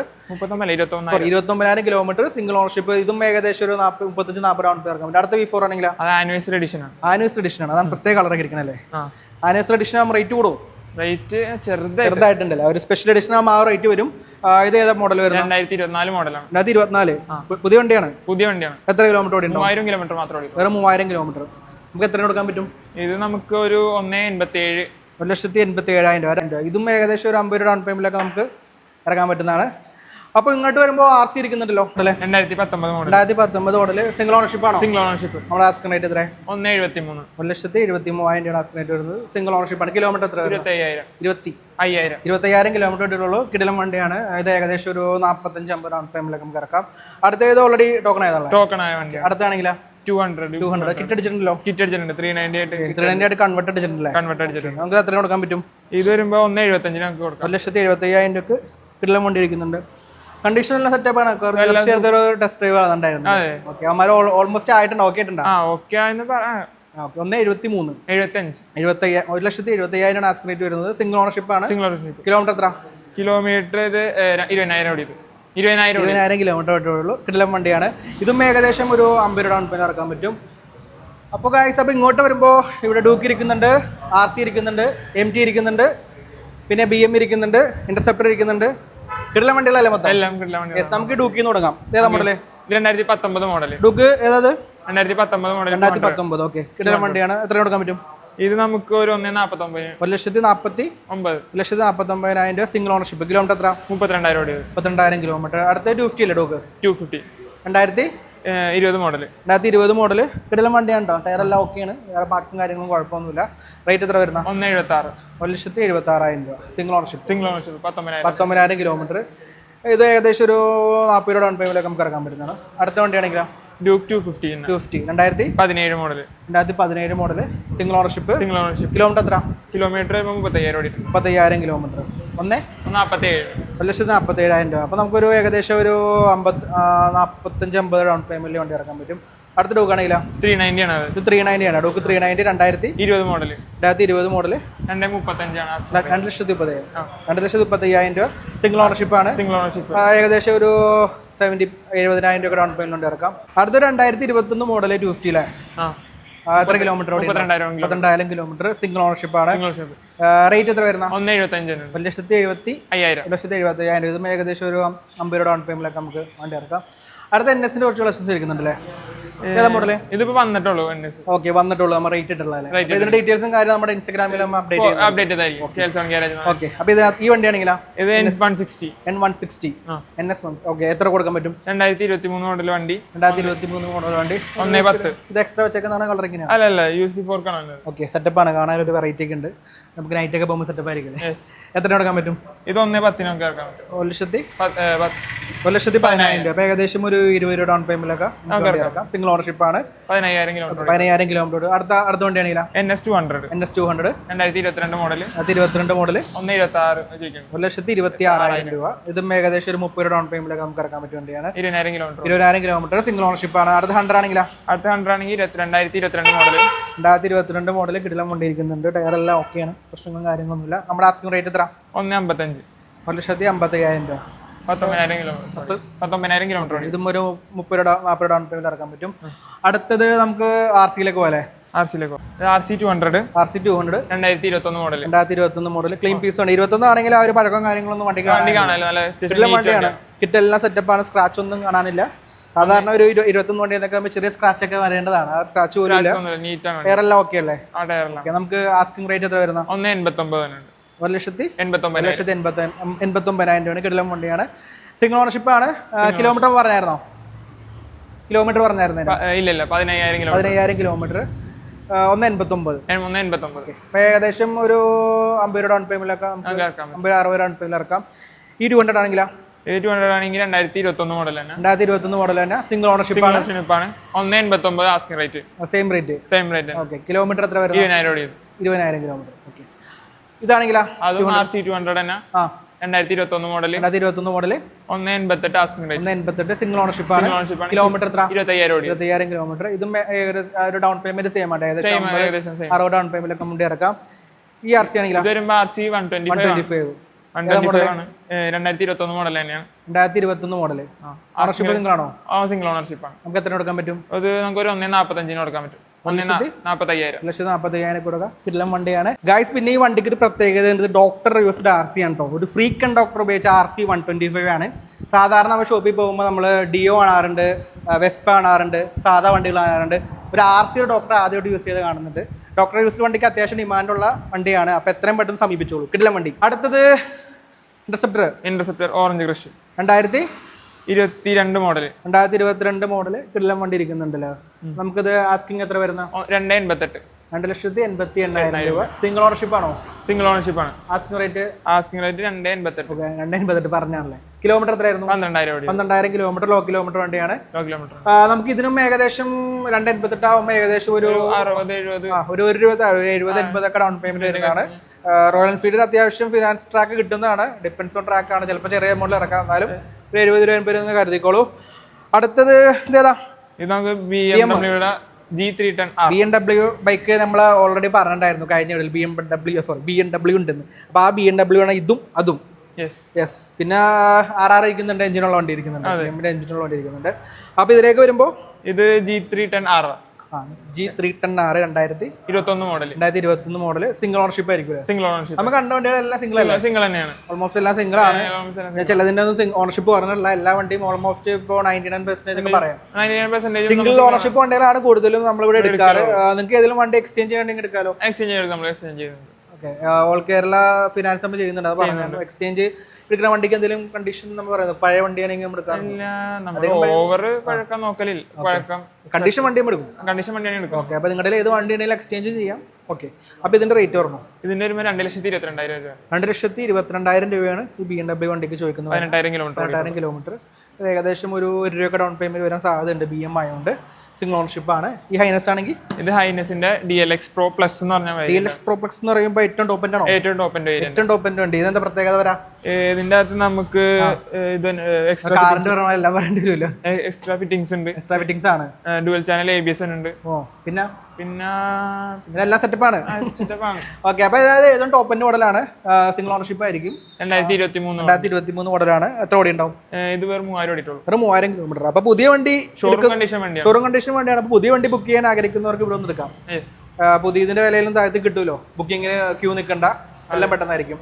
സോറി ഇരുപത്തൊമ്പതിനായിരം കിലോമീറ്റർ സിംഗിൾ ഓണർഷിപ്പ് ഇതും ഏകദേശം ഒരു മുപ്പത്തഞ്ച് നാൽപ്പത് റൗണ്ട് പറ്റും അടുത്ത വി ഫോർ ആണെങ്കിലോ അത് ആനിവേഴ്സറി എഡിഷൻ ആണ്. ആനിവേഴ്സറി എഡിഷൻ ആണ്. അതാണ് പ്രത്യേക കളറൊക്കെ ഇരിക്കണല്ലേ? ആ. ആനിവേഴ്സറി എഡിഷൻ ആകുമ്പോൾ റേറ്റ് കൂടും റേറ്റ് ചെറുതായിട്ട്. ചെറുതായിട്ടുണ്ടല്ലോ? ഒരു സ്പെഷ്യൽ എഡിഷൻ ആകുമ്പോൾ ആ റേറ്റ് വരും. ഇത് ഏതാ മോഡൽ വരുന്നത്? രണ്ടായിരത്തി ഇരുപത്തിനാല് മോഡലാണ് രണ്ടായിരത്തി ഇരുപത്തിനാല്. പുതിയ വണ്ടിയാണ്? പുതിയ വണ്ടിയാണ്. എത്ര കിലോമീറ്റർ ഓടി മൂവായിരം കിലോമീറ്റർ മാത്രമേ വേറെ മൂവായിരം കിലോമീറ്റർ നമുക്ക് എത്ര കൊടുക്കാൻ പറ്റും? ഇത് നമുക്ക് ഒരു ഒന്ന് എൺപത്തി ഏഴ് ഒരു ലക്ഷത്തി എൺപത്തി ഏഴായിരം രൂപ. ഇതും ഏകദേശം ഒരു അമ്പത് രൂപ ഡൗൺ പേയ്മെന്റിലൊക്കെ നമുക്ക് ഇറങ്ങാൻ പറ്റുന്നതാണ്. അപ്പോൾ ഇങ്ങോട്ട് വരുമ്പോൾ ആർ സി ഇരിക്കുന്നുണ്ടല്ലോ അല്ലേ രണ്ടായിരത്തി പത്തൊമ്പത് മോഡൽ രണ്ടായിരത്തി പത്തൊമ്പത് മോഡൽ സിംഗിൾ ഓണർഷിപ്പ് ആണോ? സിംഗിൾ ഓണർഷിപ്പ് നമ്മുടെ ആസ്ക് റേറ്റ് എത്ര ഒന്ന് എഴുപത്തി മൂന്ന് ഒരു ലക്ഷത്തി എഴുപത്തി മൂവായിരം രൂപ ആസ്ക് റേറ്റ് വരുന്നത്. സിംഗിൾ ഓണർഷിപ്പ് ആണ്. കിലോമീറ്റർ എത്ര വരുന്നത്? ഇരുപത്തി അയ്യായിരം ഇരുപത്തി. അയ്യായിരം. ഇരുപത്തയ്യായിരം കിലോമീറ്റർ ഇട്ടുള്ളൂ കിടിലം വണ്ടിയാണ്. ഇത് ഏകദേശം ഒരു നാൽപ്പത്തഞ്ച് അമ്പത് ഡൗൺ പേയ്മെന്റിലൊക്കെ നമുക്ക് ഇറക്കാം. അടുത്തേത് ഓൾറെഡി ടോക്കൺ ആയതാണ് ടോക്കൺ ആയ വണ്ടി അടുത്താണെങ്കിൽ two hundred two hundred kit അടിച്ചിട്ടുണ്ടല്ലോ? Kit അടിച്ചിട്ടുണ്ട്. ത്രീ നയന്റി ആയിട്ട് ത്രീ നയന്റി ആയിട്ട് കൺവേർട്ട് അടിച്ചിട്ടുണ്ടല്ലേ? കൺവേർട്ട് അടിച്ചിട്ടുണ്ട്. നമുക്ക് എത്ര കൊടുക്കാൻ പറ്റും? ഇത് വരുമ്പോ ഒന്ന് എഴുപത്തഞ്ചിന് നമുക്ക് കൊടുക്കാം. ഒരു ലക്ഷത്തി എഴുപത്തി അയ്യായിരം രൂപ കിടിലം വണ്ടി ഇരിക്കുന്നുണ്ട്. കണ്ടീഷൻ എല്ലാം സെറ്റപ്പ് ആണ് ചേർത്ത് ചെറുതൊരു ടെസ്റ്റ് ഡ്രൈവ് ഉണ്ടായിരുന്നു. ഓക്കെ അവന്മാർ ഓൾമോസ്റ്റ് ആയിട്ടുണ്ട് ഓക്കെ ആയിട്ടുണ്ടോ ഓക്കെ ഒന്ന് എഴുപത്തി മൂന്ന് എഴുപത്തഞ്ച് എഴുപത്തി ഒരു ലക്ഷത്തി എഴുപത്തി അയ്യായിരം ആസ്ക് റേറ്റ് വരുന്നത്. സിംഗിൾ ഓണർഷിപ്പ് ആണ്. സിംഗിൾ ഓണർഷിപ്പ് കിലോമീറ്റർ എത്ര? കിലോമീറ്റർ ഇത് ഇരുപതിനായിരം ഓടിയത്. ഇരുപതിനായിരം ഓടി ഇരുപതിനായിരം കിലോമീറ്റർ ആയിട്ടുള്ളൂ കിടിലം വണ്ടിയാണ്. ഇതും ഏകദേശം ഒരു അമ്പത് രൂപ ഡൗൺ പേയ്മെന്റ് ഇറക്കാൻ പറ്റും. അപ്പോൾ ഗായ്സ് അപ്പോൾ ഇങ്ങോട്ട് വരുമ്പോൾ ഇവിടെ ഡൂക്ക് ഇരിക്കുന്നുണ്ട് ആർ സി ഇരിക്കുന്നുണ്ട് എം ടി ഇരിക്കുന്നുണ്ട് പിന്നെ ബി എം ഇരിക്കുന്നുണ്ട് ഇന്റർസെപ്റ്റർ ഇരിക്കുന്നുണ്ട്. കിടിലം വണ്ടികളല്ലേ മൊത്തം? എല്ലാം കിടല വണ്ടി നമുക്ക് ഡൂക്കിന്ന് തുടങ്ങാം. ഏതാ മോഡൽ രണ്ടായിരത്തി പത്തൊമ്പത് മോഡൽ ഡുക്ക് ഏതാത്? രണ്ടായിരത്തി പത്തൊമ്പത് മോഡൽ രണ്ടായിരത്തി പത്തൊമ്പത് ഓക്കെ കിടല വണ്ടിയാണ്. എത്ര കൊടുക്കാൻ പറ്റും? ഇത് നമുക്ക് ഒരു ഒന്ന് നാപ്പത്തൊമ്പതിന് ഒരു ലക്ഷത്തി നാൽപ്പത്തി ഒമ്പത്. ലക്ഷത്തി നാൽപ്പത്തി ഒമ്പതിനായിരം രൂപ സിംഗിൾ ഓണർഷിപ്പ് കിലോമീറ്റർ എത്ര? മുപ്പത്തിരണ്ടായിരം രൂപ മുപ്പത്തിരണ്ടായിരം കിലോമീറ്റർ. അടുത്ത ടു ഫിഫ്റ്റി അല്ലേ ഡോക്ക്? ടു ഫിഫ്റ്റി രണ്ടായിരത്തി ഇരുപത് മോഡൽ രണ്ടായിരത്തി ഇരുപത് മോഡൽ കിടലം വണ്ടിയാണ് കേട്ടോ ടയർ എല്ലാം ഓക്കെയാണ് വേറെ പാർട്സും കാര്യങ്ങളും കുഴപ്പമൊന്നുമില്ല. റേറ്റ് എത്ര വരുന്ന? ഒന്ന് എഴുപത്തി ആറ് ഒരു ലക്ഷത്തി എഴുപത്തി ആറായിരം രൂപ. സിംഗിൾ ഓണർഷിപ്പ് സിംഗിൾ ഓണർഷിപ്പ് പത്തൊമ്പതിനായിരം. പത്തൊമ്പതിനായിരം കിലോമീറ്റർ ഇത് ഏകദേശം ഒരു നാൽപ്പത് രൂപ ഡൗൺ പേയ്മെന്റിലൊക്കെ നമുക്ക് ഇറക്കാൻ പറ്റുന്നതാണ്. അടുത്ത വണ്ടിയാണെങ്കിലോ Duke two fifty two fifty രണ്ടായിരത്തി പതിനേഴ് മോഡൽ രണ്ടായിരത്തി പതിനേഴ് model single ownership single ownership kilometre എത്ര? കിലോമീറ്റർ മുപ്പത്തയ്യായിരം ഓടി മുപ്പത്തയ്യായിരം കിലോമീറ്റർ ഒന്നേ? നാൽപ്പത്തേഴ് ഒരു ലക്ഷത്തി നാൽപ്പത്തേഴായിരം രൂപ. അപ്പോൾ നമുക്കൊരു ഏകദേശം ഒരു അമ്പത് ആ, നാൽപ്പത്തഞ്ച് അമ്പത് ഡൗൺ പേയ്മെന്റിൽ വണ്ടി ഇറക്കാൻ പറ്റും. അടുത്ത ഡൂക്കാണെങ്കിലോ ത്രീ നയന്റി ആണ് ഇത് ത്രീ നയന്റി ആണ്. ഡോക്ക് ത്രീ നയന്റി രണ്ടായിരത്തി ഇരുപത് മോഡൽ രണ്ടായിരത്തി ഇരുപത് മോഡൽ രണ്ടേ മുപ്പത്തഞ്ചാണ് രണ്ട് ലക്ഷത്തി മുപ്പത്തയ്യായിരം രണ്ട് ലക്ഷത്തി മുപ്പത്തയ്യായിരം രൂപ. സിംഗിൾ ഓണർഷിപ്പ് ആണ്. സിംഗിൾ ഓണർഷിപ്പ് ഏകദേശം ഒരു സെവന്റി എഴുപതിനായിരം രൂപ ഡൗൺ പേയ്മെന്റ് ഇറക്കാം. അടുത്ത രണ്ടായിരത്തി ഇരുപത്തൊന്ന് മോഡൽ ടു ഫിഫ്റ്റിയിലെ എത്ര കിലോമീറ്റർ പന്ത്രണ്ടായിരം കിലോമീറ്റർ സിംഗിൾ ഓണർഷിപ്പ് ആണ്. റേറ്റ് എത്ര വരുന്ന? ഒന്ന് എഴുപത്തഞ്ചാണ് ഒരു ലക്ഷത്തി എഴുപത്തി അയ്യായിരം. ഒരു ലക്ഷത്തി എഴുപത്തി അയ്യായിരം ഇതും ഏകദേശം ഒരു അമ്പത് രൂപ ഡൗൺ പേയ്മെന്റിലൊക്കെ നമുക്ക് വണ്ടി ഇറക്കാം. അടുത്ത എൻ എസിന്റെ കുറച്ച് ലക്ഷൻസ് ഇരിക്കുന്നുണ്ടല്ലേ മോഡൽ ഇതിപ്പോ വന്നിട്ടുള്ളൂ ഓക്കെ വന്നിട്ടുള്ളൂ. നമ്മൾ റേറ്റ് ഇട്ടുള്ളതല്ലേ ഇതിന്റെ ഡീറ്റെയിൽസും കാര്യം നമ്മുടെ ഇൻസ്റ്റാഗ്രാമിൽ അപ്ഡേറ്റ് അപ്ഡേറ്റ് ചെയ്തായിരിക്കും. കേൾസോൺ ഗ്യാരേജ് ഓക്കെ അപ്പൊ ഇതിനകത്ത് ഈ വണ്ടിയാണെങ്കിലാ ഇത് N one sixty N one sixty ആ. എൻ എസ് വൺ ഓക്കെ എത്ര കൊടുക്കാൻ പറ്റും? രണ്ടായിരത്തി ഇരുപത്തി മൂന്ന് മോഡൽ വണ്ടി. രണ്ടായിരത്തി ഇരുപത്തി മൂന്ന് മോഡൽ വണ്ടി. ഒന്നേ പത്ത്. ഇത് എക്സ്ട്രാ വെച്ചേക്കുന്നതാണ് കളർ ഇങ്ങനെയാണ് അല്ല അല്ല യു ഡി ഫോർ കാണാൻ ഓക്കെ സെറ്റപ്പ് ആണ്. കാണാൻ ഒരു വെറൈറ്റി ഒക്കെ ഉണ്ട്. നമുക്ക് നൈറ്റ് ഒക്കെ പോകുമ്പോൾ സെറ്റപ്പ് ആയിരിക്കും എത്ര കൊടുക്കാൻ പറ്റും? ഇത് ഒന്നേ പത്തിന് നമുക്ക് ഇറക്കാൻ പറ്റും. ഒരു ലക്ഷത്തി? ഒരു പതിനായിരം രൂപ. ഏകദേശം ഒരു ഇരുപത് രൂപ ഡൗൺ പേയ്മെന്റിലൊക്കെ ഒക്കെ സിംഗിൾ ഓണർഷിപ്പ് ആണ്. പതിനയ്യായിരം കിലോമീറ്റർ പതിനയ്യായിരം കിലോമീറ്റർ അടുത്ത അടുത്ത വണ്ടിയാണെങ്കിലാ N S two hundred N S two hundred രണ്ടായിരത്തി ഇരുപത്തിരണ്ട് മോഡൽ ഇരുപത്തിരണ്ട് മോഡൽ ഒന്ന് ഇരുപത്തി ആറ് ഒരു ലക്ഷത്തി ഇരുപത്തി ആറായിരം രൂപ. ഇതും ഏകദേശം ഒരു മുപ്പത് ഡൗൺ പേയ്മെന്റ് നമുക്ക് ഇറക്കാൻ പറ്റിയ വണ്ടിയാണ്. ഇരുപതിനായിരം കിലോമീറ്റർ ഇരുപതിനായിരം കിലോമീറ്റർ സിംഗിൾ ഓണർഷിപ്പ് ആണ്. അടുത്ത ഹൺഡ്രഡ് ആണെങ്കിലാ? അടുത്ത ഹൺഡ്രഡ് ആണെങ്കിൽ രണ്ടായിരത്തി ഇരുപത്തിരണ്ട് മോഡൽ രണ്ടായിരത്തി ഇരുപത്തിരണ്ട് മോഡൽ കിടിലം വണ്ടി ഇരിക്കുന്നുണ്ട് ടയർ എല്ലാം ഓക്കെയാണ് പ്രശ്നങ്ങളും കാര്യങ്ങളൊന്നുമില്ല. നമ്മുടെ ആസ്കിംഗ് റേറ്റ് എത്ര ഒന്ന് അമ്പത്തഞ്ച്. ഒരു ലക്ഷത്തി അമ്പത്തി അയ്യായിരം രൂപ. പത്തൊമ്പതിനായിരം കിലോമീറ്റർ പത്തൊമ്പതിനായിരം കിലോമീറ്റർ ഇതും ഒരു മുപ്പത് നാൽപ്പത് ഡൗൺ പേയ്മെന്റ് ഇറക്കാൻ പറ്റും. അടുത്തത് നമുക്ക് ആർ സിയിലേക്ക് പോലെ ആർ സിയിലേക്ക് R C two hundred R C two hundred. രണ്ടായിരത്തി ഇരുപത്തൊന്ന് മോഡൽ രണ്ടായിരത്തി ഇരുപത്തൊന്ന് മോഡൽ ക്ലീൻ പീസ് ആണ് ഇരുപത്തൊന്ന് ആണെങ്കിൽ ആ ഒരു പഴക്കം കാര്യങ്ങളൊന്നും വണ്ടി കാണാനില്ല. വണ്ടിയാണ്. കിറ്റ് എല്ലാം സെറ്റപ്പ് ആണ്. സ്ക്രാച്ച് ഒന്നും കാണാനില്ല. സാധാരണ ഒരു ഇരു- ഇരുപത്തൊന്ന് വണ്ടി എന്നൊക്കെ ചെറിയ സ്ക്രാച്ച് ഒക്കെ വരേണ്ടതാണ്. ആ സ്ക്രാച്ച് പോലും എല്ലാം ഓക്കെ അല്ലേ? നമുക്ക് ആസ്കിംഗ് റേറ്റ് എത്ര വരുന്ന? ഒന്ന് എൺപത്തൊമ്പത് തന്നെ ഉണ്ട്. ഒരു ലക്ഷത്തി ലക്ഷത്തി എൺപത്തി എൺപത്തൊമ്പതിനായിരം രൂപയാണ് കിടിലം വണ്ടിയാണ്. സിംഗിൾ ഓണർഷിപ്പ് ആണ്. കിലോമീറ്റർ പറഞ്ഞായിരുന്നോ? കിലോമീറ്റർ പറഞ്ഞായിരുന്നു ഇല്ല ഇല്ല പതിനയ്യായിരം കിലോ പതിനയ്യായിരം കിലോമീറ്റർ ഒന്ന് എൺപത്തൊമ്പത്. ഒന്ന് എൺപത്തൊമ്പത്. ഏകദേശം ഒരു അമ്പത് രൂപ ഡൗൺ പേയ്മെന്റ് ഇറക്കാം. അമ്പത് അറുപത് ഡൗൺ പേയ്മെന്റ് ഇറക്കാം. ഈ ടു ഹൺഡ്രഡ് ആണെങ്കിലോ? എയ്റ്റ് ഹൺഡ്രഡ് ആണെങ്കിൽ രണ്ടായിരത്തി ഇരുപത്തി ഒന്ന് മോഡൽ തന്നെ. രണ്ടായിരത്തി ഇരുപത്തൊന്ന് മോഡൽ തന്നെ. സിംഗിൾ ഓണർഷിപ്പ് ആണ്. ആണ്. ഒന്ന് എൺപത്തൊമ്പത് asking rate same rate same rate okay kilometre എത്ര വരും? ഇരുപതിനായിരം ഇരുപതിനായിരം കിലോമീറ്റർ ഓക്കെ ഇതാണെങ്കിലോ അതും ആർ സി ടു ഹൺഡ്രഡ് തന്നെ. രണ്ടായിരത്തി ഇരുപത്തി ഒന്ന് മോഡൽ രണ്ടായിരത്തി ഇരുപത്തൊന്ന് മോഡൽ ഒന്ന് എൺപത്തെട്ട് ആസ്കിംഗ് റേറ്റ് ഒന്ന് എൺപത്തെട്ട് സിംഗിൾ ഓണർഷിപ്പ് ആണ്. കിലോമീറ്റർ എത്ര? ഇരുപത്തയ്യായിരം ഓടിയത് ഇരുപത്തയ്യായിരം കിലോമീറ്റർ ഇതും ഒരു ഡൗൺ പേയ്മെന്റ് സെയിം ആണ്. ഏകദേശം അറുപത് ഡൗൺ പേയ്മെന്റ് ഒക്കെ മുന്നേ ഇറക്കാം. ഈ ആർ സി ആണെങ്കിലോ? ഇത് വരുമ്പോൾ R C one twenty five twenty five one twenty five ആണ്. രണ്ടായിരത്തി ഇരുപത്തി ഒന്ന് മോഡൽ തന്നെയാണ് രണ്ടായിരത്തി ഇരുപത്തൊന്ന് മോഡൽ ഓണർഷിപ്പ് നിങ്ങളാണോ ആ സിംഗിൾ ഓണർഷിപ്പ് ആണ്. നമുക്ക് എത്ര കൊടുക്കാൻ പറ്റും? അത് നമുക്ക് ഒരു ഒന്നേ നാപ്പത്തഞ്ചിന് കൊടുക്കാൻ പറ്റും. ഒന്നേ നാപ്പത്തയ്യായിരം ഒരു ലക്ഷത്തി നാൽപ്പത്തി അയ്യായിരം കൊടുക്കുക കിടലം വണ്ടിയാണ്. ഗൈസ് പിന്നെ ഈ വണ്ടിക്ക് ഒരു പ്രത്യേകത ഡോക്ടർ യൂസ്ഡ് ആർ സി ആണ് കേട്ടോ ഒരു ഫ്രീക്കൻ ഡോക്ടർ ഉപയോഗിച്ച R C one twenty five ആണ്. സാധാരണ നമ്മൾ ഷോപ്പിൽ പോകുമ്പോൾ നമ്മൾ ഡിയോ കാണാറുണ്ട് വെസ്പ കാണാറുണ്ട് സാധാ വണ്ടികൾ കാണാറുണ്ട്. ഒരു ആർ സി ഡോക്ടർ ആദ്യമായിട്ട് യൂസ് ചെയ്ത് കാണുന്നുണ്ട്. ഡോക്ടർ യൂസ്ഡ് വണ്ടിക്ക് അത്യാവശ്യം ഡിമാൻഡുള്ള വണ്ടിയാണ്. അപ്പോൾ എത്രയും പെട്ടെന്ന് സമീപിച്ചോളൂ. കിടലം വണ്ടി. അടുത്തത് ഇന്റർസെപ്റ്റർ ഇന്റർസെപ്റ്റർ ഓറഞ്ച് കൃഷി രണ്ടായിരത്തി ഇരുപത്തി രണ്ട് മോഡൽ രണ്ടായിരത്തി ഇരുപത്തിരണ്ട് മോഡൽ കിടലം വണ്ടി ഇരിക്കുന്നുണ്ടല്ലോ. നമുക്കിത് ആസ്കിങ് എത്ര വരുന്ന? രണ്ട് എൺപത്തെട്ട്. രണ്ട് ലക്ഷത്തി എൺപത്തി എണ്ണായിരം രൂപ. സിംഗിൾ ഓണർഷിപ്പ് ആണോ? സിംഗിൾ ഓണർഷിപ്പ് ആണ്. ആസ്കിംഗ് റേറ്റ് ആസ്കിംഗ് റേറ്റ് രണ്ട് എൺപത്തെട്ട്. ഓക്കെ രണ്ട് എൺപത്തെട്ട് പറഞ്ഞാണല്ലേ. കിലോമീറ്റർ എത്രയായിരുന്നു? പന്ത്രണ്ടായിരം പന്ത്രണ്ടായിരം കിലോമീറ്റർ ലോ കിലോമീറ്റർ വണ്ടിയാണ്. ലോ കിലോമീറ്റർ നമുക്ക് ഇതിനും ഏകദേശം രണ്ട് എൺപത്തെട്ട് ആകുമ്പോൾ ഏകദേശം ഒരു അറുപത് എഴുപത്. ഒരു ഒരു ഇരുപത് എഴുപത് എൺപതൊക്കെ ഡൗൺ പേയ്മെന്റ് വരുന്നതാണ്. റോയൽ എൻഫീൽഡിൽ അത്യാവശ്യം ഫിനാൻസ് ട്രാക്ക് കിട്ടുന്നതാണ്. ഡിപ്പെൻസ് ഓൺ ട്രാക്ക് ആണ്. ചിലപ്പോൾ ചെറിയ എമൗണ്ടിൽ ഇറക്കാം. എന്നാലും ഒരു എഴുപത് രൂപ എൺപത് രൂപ കരുതിക്കോളൂ. അടുത്തത് ഇതേതാ? ഇത് നമുക്ക് B M ഡബ്ല്യൂടെ G three ten B M W bike നമ്മൾ ഓൾറെഡി പറഞ്ഞിട്ടുണ്ടായിരുന്നു കഴിഞ്ഞ വീട്ടിൽ B M W sorry B M W ഉണ്ടെന്ന്. അപ്പോൾ ആ ബി എം ഡബ്ല്യു ആണ് ഇതും അതും. യെസ് പിന്നെ ആർ ആർ ഇരിക്കുന്നുണ്ട് എഞ്ചിനുള്ള വണ്ടി ഇരിക്കുന്നുണ്ട്. എഞ്ചിനുള്ള വണ്ടി ഇരിക്കുന്നുണ്ട്. അപ്പോൾ ഇതിലേക്ക് വരുമ്പോൾ ഇത് G three ten R G three ten ആറ് രണ്ടായിരത്തി ഇരുപത്തൊന്ന് മോഡൽ രണ്ടായിരത്തി ഇരുപത്തൊന്ന് മോഡൽ സിംഗിൾ ഓണർഷിപ്പ് ആയിരിക്കും സിംഗിൾ ഓണർഷിപ്പ് നമുക്ക് കണ്ട വണ്ടികളെല്ലാം സിംഗിൾ അല്ല? സിംഗിൾ തന്നെയാണ്. ഓൾമോസ്റ്റ് എല്ലാം സിംഗിൾ ആണ്. ചിലതിന്റെ ഒന്നും ഓണർഷിപ്പ് പറഞ്ഞിട്ടില്ല. എല്ലാ വണ്ടിയും ഓൾമോസ്റ്റ് ഇപ്പോ നയന്റി നയൻ പെർസെന്റേജ് ഒക്കെ പറയാം. സിംഗിൾ ഓണർഷിപ്പ് വണ്ടികളാണ് കൂടുതലും നമ്മളിവിടെ എടുക്കാറ്. നിങ്ങൾക്ക് ഏതെങ്കിലും വണ്ടി എക്സ്ചേഞ്ച് ചെയ്യണമെങ്കിൽ എടുക്കാലോ? എക്സ്ചേഞ്ച് നമ്മൾ എക്സ്ചേഞ്ച് ചെയ്യുന്നുണ്ട്. ഓൾ കേരള ഫിനാൻസ് നമ്മൾ ചെയ്യുന്നുണ്ട്. അത് പറഞ്ഞു എക്സ്ചേഞ്ച് എടുക്കുന്ന വണ്ടിക്ക് എന്തെങ്കിലും കണ്ടീഷൻ നമ്മൾ പറയുന്നത്? പഴയ വണ്ടിയാണെങ്കിൽ നമ്മൾ ഓവർ പഴക്കം നോക്കലില്ല. പഴക്കം കണ്ടീഷൻ വണ്ടി എടുക്കും. കണ്ടീഷൻ വണ്ടിയാണ് എടുക്കും. ഓക്കെ അപ്പോൾ നിങ്ങളുടെ ഏത് വണ്ടി ഉണ്ടെങ്കിലും എക്സ്ചേഞ്ച് ചെയ്യാം. ഓക്കെ അപ്പോൾ ഇതിന്റെ റേറ്റ് പറഞ്ഞു? ഇതിന്റെ ഒരു രണ്ട് ലക്ഷത്തി ഇരുപത്തിരണ്ടായിരം രൂപ. രണ്ട് ലക്ഷത്തി ഇരുപത്തിരണ്ടായിരം രൂപയാണ് ഈ ബി എം ഡബ്ല്യു വണ്ടിക്ക് ചോദിക്കുന്നത്. പതിനെട്ടായിരം കിലോമീറ്റർ പതിനെട്ടായിരം കിലോമീറ്റർ ഏകദേശം ഒരു ഒരു രൂപ ഡൗൺ പേയ്മെന്റ് വരാൻ സാധ്യതയുണ്ട് ബി എം ആയതുകൊണ്ട് സിംഗിൾ ഓണർഷിപ്പ് ആണ്. ഈ ഹൈനസ് ആണെങ്കിൽ? ഇത് ഹൈനസിന്റെ D L X pro plus എന്ന് പറഞ്ഞാൽ D. L X pro plus എന്ന് പറയുമ്പോൾ ഏറ്റവും ടോപ്പിന്റെ ആണോ? ഏറ്റവും ടോപ്പ് വേരിയന്റ് ഏറ്റവും ടോപ്പിന്റെ വണ്ടി. ഇതെന്താ പ്രത്യേകത വരാ? ഇതിന്റെ അകത്ത് നമുക്ക് ഇത് എക്സ്ട്രാ കാറിന്റെ എല്ലാം പറയേണ്ടി വരുമല്ലോ എക്സ്ട്രാ ഫിറ്റിംഗ്സ് ഉണ്ട്. എക്സ്ട്രാ ഫിറ്റിംഗ്സ് ആണ്. Dual channel A B S ഉണ്ട്. ഓ പിന്നെ? പിന്നെ എല്ലാം സെറ്റപ്പാണ് സെറ്റപ്പാണ് ആണ് ഓക്കെ അപ്പോൾ അതായത് ഏതും ടോപ്പിന്റെ മോഡലാണ് സിംഗിൾ ഓണർഷിപ്പ് ആയിരിക്കും രണ്ടായിരത്തി ഇരുപത്തി മൂന്ന് രണ്ടായിരത്തി ഇരുപത്തി മൂന്ന് മോഡലാണ് എത്ര ഓടി ഉണ്ടാവും? ഇത് വെറും മൂവായിരം ഓടിയിട്ടുള്ളൂ ഒരു മൂവായിരം കിലോമീറ്റർ അപ്പോൾ പുതിയ വണ്ടി ഷോറൂം കണ്ടീഷൻ വണ്ടി ഷോറൂം കണ്ടീഷൻ വണ്ടിയാണ്. അപ്പോൾ പുതിയ വണ്ടി ബുക്ക് ചെയ്യാൻ ആഗ്രഹിക്കുന്നവർക്ക് ഇവിടെ ഒന്ന് എടുക്കാം. യെസ് ആ, പുതിയതിന്റെ വിലയിലും താഴത്ത് കിട്ടുമല്ലോ ബുക്കിങ്ങിന് ക്യൂ നിൽക്കണ്ട എല്ലാം പെട്ടെന്നായിരിക്കും.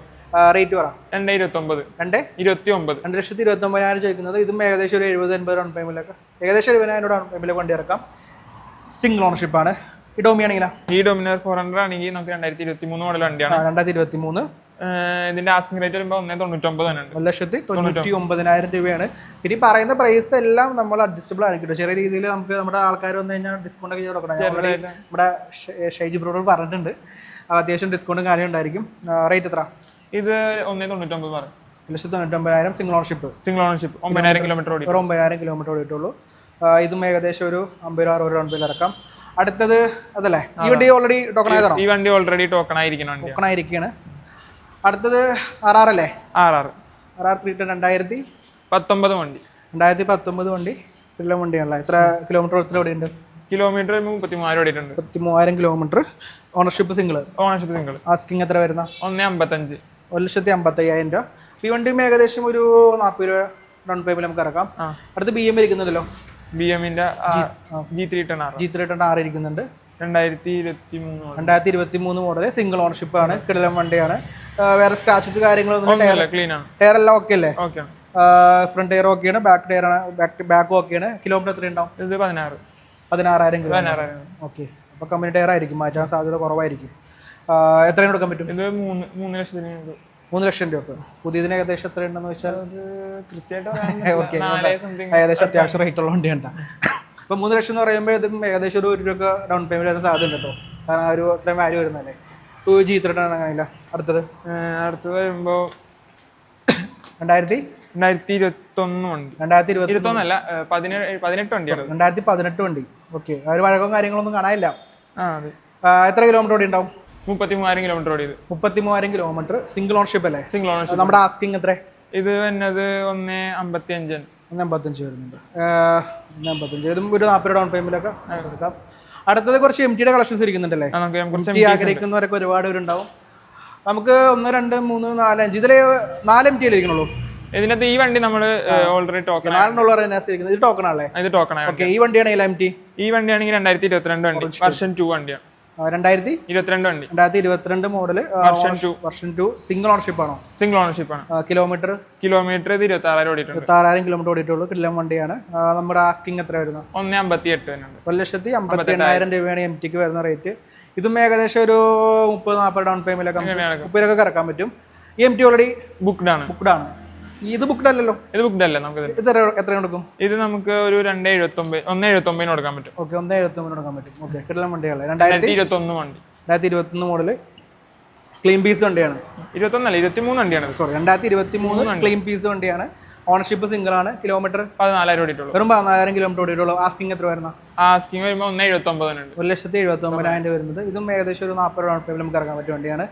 റേറ്റ് പറ. രണ്ട് ഇരുപത്തി ഒമ്പത് രണ്ട്? ഇരുപത്തി ഒമ്പത് രണ്ട് ലക്ഷത്തി ഇരുപത്തി ഒമ്പതിനായിരം ചോദിക്കുന്നത്. ഇതും ഏകദേശം ഒരു എഴുപത് എൺപത് ഡൗൺ പേയ്മെന്റിലൊക്കെ ഏകദേശം എഴുപതിനായിരം ഡൗൺ പേയ്മെന്റിൽ വണ്ടി ഇറക്കാം. സിംഗിൾ ഓണർഷിപ്പ് ആണ്. ഈ ഡോമി ആണെങ്കിലാ ഈ ഡോമിനർ ഫോർ ഹൺഡ്രഡ് ആണെങ്കിൽ നമുക്ക് രണ്ടായിരത്തി ഇരുപത്തി മൂന്ന് മോഡൽ വണ്ടിയാണ്. രണ്ടായിരത്തി ഇരുപത്തി മൂന്ന് ഇതിന്റെ ആസ്കിംഗ് റേറ്റ് വരുമ്പോൾ ഒന്നേ തൊണ്ണൂറ്റൊമ്പത് തന്നെ ഒരു ലക്ഷത്തി തൊണ്ണൂറ്റി ഒമ്പതിനായിരം രൂപയാണ്. ഇനി പറയുന്ന പ്രൈസ് എല്ലാം നമ്മൾ അഡ്ജസ്റ്റബിൾ ആയിരിക്കും. ചെറിയ രീതിയിൽ നമുക്ക് നമ്മുടെ ആൾക്കാർ വന്നു കഴിഞ്ഞാൽ ഡിസ്കൗണ്ട് ഒക്കെ ചെയ്ത് കൊടുക്കണം. നമ്മുടെ ഷൈജി ബ്രോഡ് പറഞ്ഞിട്ടുണ്ട്. അത്യാവശ്യം ഡിസ്കൗണ്ടും കാര്യം ഉണ്ടായിരിക്കും. റേറ്റ് എത്ര? ഇത് ഒന്നേ തൊണ്ണൂറ്റൊമ്പത് പറയും. ഒരു ലക്ഷത്തി തൊണ്ണൂറ്റൊമ്പതിനായിരം സിംഗിൾ ഓണർഷിപ്പ് സിംഗിൾ ഓണർഷിപ്പ് ഒമ്പതിനായിരം കിലോമീറ്റർ ഓടി ഒരു ഒമ്പതിനായിരം കിലോമീറ്റർ ഓടിയിട്ടുള്ളൂ. ഇതും ഏകദേശം ഒരു അമ്പത് രൂപ അറുപത് രൂപ ഇറക്കാം. അടുത്തത് അതല്ലേ? ഈ വണ്ടി ഓൾറെഡി ടോക്കൺ ആയതാണോ? ഈ വണ്ടി ഓൾറെഡി ടോക്കൺ ആയിരിക്കണം വണ്ടി ടോക്കൺ ആയിരിക്കുകയാണ് അടുത്തത് ആർ ആർ അല്ലേ? R R. R R three ten രണ്ടായിരത്തി പത്തൊമ്പത് വണ്ടി. രണ്ടായിരത്തി പത്തൊമ്പത് വണ്ടി. ഉള്ള വണ്ടിയാണല്ലേ? എത്ര കിലോമീറ്റർ എത്ര ഓടി ഉണ്ട്? കിലോമീറ്റർ മുപ്പത്തിമൂവായിരം ഓടിയിട്ടുണ്ട് മുപ്പത്തി kilometre ownership single ownership single asking എത്ര വരുന്ന? ഒന്നേ അമ്പത്തഞ്ച്. ഒരു ലക്ഷത്തി അമ്പത്തി അയ്യായിരം രൂപ. ഈ വണ്ടിയും ഏകദേശം ഒരു നാൽപ്പത് രൂപ ഡൗൺ പേയ്മെന്റ് നമുക്ക് ഇറക്കാം. അടുത്ത് ബി എം ഇരിക്കുന്നുണ്ടല്ലോ. ബി എമ്മിന്റെ G three ten R G three ten R ഇരിക്കുന്നുണ്ട് രണ്ടായിരത്തി ഇരുപത്തി മൂന്ന് രണ്ടായിരത്തി ഇരുപത്തി മൂന്ന് മോഡൽ സിംഗിൾ ഓണർഷിപ്പ് ആണ് കിടലം വണ്ടിയാണ്. വേറെ സ്ക്രാച്ചസ് കാര്യങ്ങളൊന്നും ക്ലീൻ ആണ്. ടയർ എല്ലാം ഓക്കെ അല്ലേ? ഓക്കെ ഫ്രണ്ട് ടയർ ഓക്കെയാണ് ബാക്ക് ടയർ ആണ് ബാക്ക് ബാക്ക് ഓക്കെയാണ് കിലോമീറ്റർ എത്ര ഉണ്ടാവും? ഇത് പതിനാറ്. പതിനാറായിരം പതിനാറായിരം. ഓക്കെ അപ്പോൾ കമ്പനി ടയർ ആയിരിക്കും. മാറ്റാൻ സാധ്യത കുറവായിരിക്കും. എത്രയും കൊടുക്കാൻ പറ്റും? ഇത് മൂന്ന് മൂന്ന് ലക്ഷത്തിന് മൂന്ന് ലക്ഷം രൂപ പുതിയതിന് ഏകദേശം എത്ര ഉണ്ടെന്ന് വെച്ചാൽ? ഓക്കെ <laughs> ഏകദേശം അത്യാവശ്യം റേറ്റ് ഉള്ള വണ്ടി ഉണ്ടാ അപ്പൊ മൂന്ന് ലക്ഷം എന്ന് പറയുമ്പോൾ ഇത് ഏകദേശം ഒരു ഒരു രൂപ ഡൗൺ പേയ്മെന്റ് വരാൻ സാധ്യത ഉണ്ട് കേട്ടോ. കാരണം ആ ഒരു അത്രയും വാല്യൂ വരുന്നല്ലേ ടു ജി ഇത്ര അങ്ങനെയില്ല അടുത്തത്. അടുത്തത് വരുമ്പോ രണ്ടായിരത്തി? രണ്ടായിരത്തി ഇരുപത്തി ഒന്ന് വണ്ടി രണ്ടായിരത്തി ഇരുപത്തി ഇരുപത്തൊന്നല്ല പതിനെട്ട് വണ്ടി രണ്ടായിരത്തി പതിനെട്ട് വണ്ടി. ഓക്കെ ആ ഒരു വഴക്കവും കാര്യങ്ങളൊന്നും കാണാനില്ല. എത്ര കിലോമീറ്റർ ഓടി ഉണ്ടാവും മുപ്പത്തി മൂവായിരം കിലോമീറ്റർ ഓടിയത്. മുപ്പത്തിമൂവായിരം കിലോമീറ്റർ സിംഗിൾ ഓണർഷിപ്പ് അല്ലേ? സിംഗിൾ ഓണർഷിപ്പ് നമ്മുടെ ആസ്കിങ് എത്ര? ഇത് വന്നത് ഒന്ന് അമ്പത്തി അഞ്ച് ഒന്ന് അമ്പത്തഞ്ച് വരുന്നുണ്ട്. ഒന്ന് അമ്പത്തഞ്ച് ഇതും ഒരു നാൽപ്പത് ഡൗൺ പേയ്മെന്റിലൊക്കെ എടുക്കാം. അടുത്തത് കുറച്ച് എം ടിയുടെ കളക്ഷൻസ് ഇരിക്കുന്നുണ്ടല്ലേ? ആഗ്രഹിക്കുന്നവരൊക്കെ ഒരുപാട് പേരുണ്ടാവും. നമുക്ക് ഒന്ന് രണ്ട് മൂന്ന് നാല് അഞ്ച്. ഇതിലെ നാല് എം ടി ഇരിക്കണുള്ളൂ? ഇതിനകത്ത് ഈ വണ്ടി നമ്മൾ ഓൾറെഡി ടോക്കൺ ഇത് ടോക്കൺ ആണല്ലേ? ഇത് ടോക്കൺ ആണ് ഓക്കെ ഈ വണ്ടിയാണെങ്കിൽ എം ടി ഈ വണ്ടിയാണെങ്കിൽ രണ്ടായിരത്തി ഇരുപത്തിരണ്ട് വണ്ടി. വർഷൻ ടു വണ്ടിയാണ് രണ്ടായിരത്തി ഇരുപത്തിരണ്ട് വണ്ടി. രണ്ടായിരത്തി ഇരുപത്തിരണ്ട് model version two version two single ownership ആണോ? സിംഗിൾ ഓണർഷിപ്പ് ആണ്. കിലോമീറ്റർ കിലോമീറ്റർ ഇത് ഇരുപത്തി ആറായിരം ഓടിയിട്ടുണ്ട്. ഇരുപത്താറായിരം കിലോമീറ്റർ ഓടിയിട്ടുള്ളൂ. കിലോ വണ്ടിയാണ്. നമ്മുടെ ആസ്കിങ് എത്ര വരുന്നത് ഒന്ന് അമ്പത്തി എട്ട് ഒരു ലക്ഷത്തി അമ്പത്തി എണ്ണായിരം രൂപയാണ് എം ടിക്ക് വരുന്ന റേറ്റ് ഇതും ഏകദേശം ഒരു മുപ്പത് നാൽപ്പത് ഡൗൺ പേയ്മെന്റ് ഒക്കെ മുപ്പതിലൊക്കെ കറക്കാൻ പറ്റും. എം ടി ഓൾറെഡി ബുക്ക്ഡ് ആണ്. ബുക്ക്ഡ് ആണ്. ഇത് ബുക്ക്ഡ് അല്ലല്ലോ. ഇത് ബുക്ക്ഡ് അല്ല നമുക്ക് ഇത്. എത്ര- കൊടുക്കും ഇത് നമുക്ക് ഒരു രണ്ട് എഴുപത്തി ഒമ്പത് ഒന്ന് എഴുപത്തി ഒമ്പതിന് കൊടുക്കാൻ പറ്റും. ഓക്കെ ഒന്ന് എഴുപത്തി ഒമ്പത് കൊടുക്കാൻ പറ്റും. ഓക്കെ കിടലം വണ്ടികളെ. രണ്ടായിരത്തി ഇരുപത്തൊന്ന് ഇരുപത്തി ഒന്ന് വണ്ടി. രണ്ടായിരത്തി ഇരുപത്തി ഒന്ന് മോഡൽ ക്ലീൻ പീസ് വണ്ടിയാണ്. ഇരുപത്തൊന്നല്ല ഇരുപത്തി മൂന്ന് വണ്ടിയാണ്. സോറി രണ്ടായിരത്തി ഇരുപത്തി മൂന്ന് ക്ലീൻ പീസ് വണ്ടിയാണ്. ഓണർഷിപ്പ് സിംഗിൾ ആണ്. കിലോമീറ്റർ പതിനാലായിരം ഓടിയിട്ടുള്ളൂ. വെറും പതിനായിരം കിലോമീറ്റർ ഓടിയിട്ടുള്ളൂ. ആസ്കിങ് എത്ര വരുന്ന? ആസ്കിംഗ് വരുമ്പോൾ ഒന്ന് എഴുപത്തി ഒമ്പതിനുണ്ട് ഒരു ലക്ഷത്തി എഴുപത്തി ഒമ്പതിനായിരം വരുന്നത്. ഇതും ഏകദേശം ഒരു നാൽപ്പത് രൂപ നമുക്ക് ഇറങ്ങാൻ പറ്റിയ വണ്ടിയാണ്.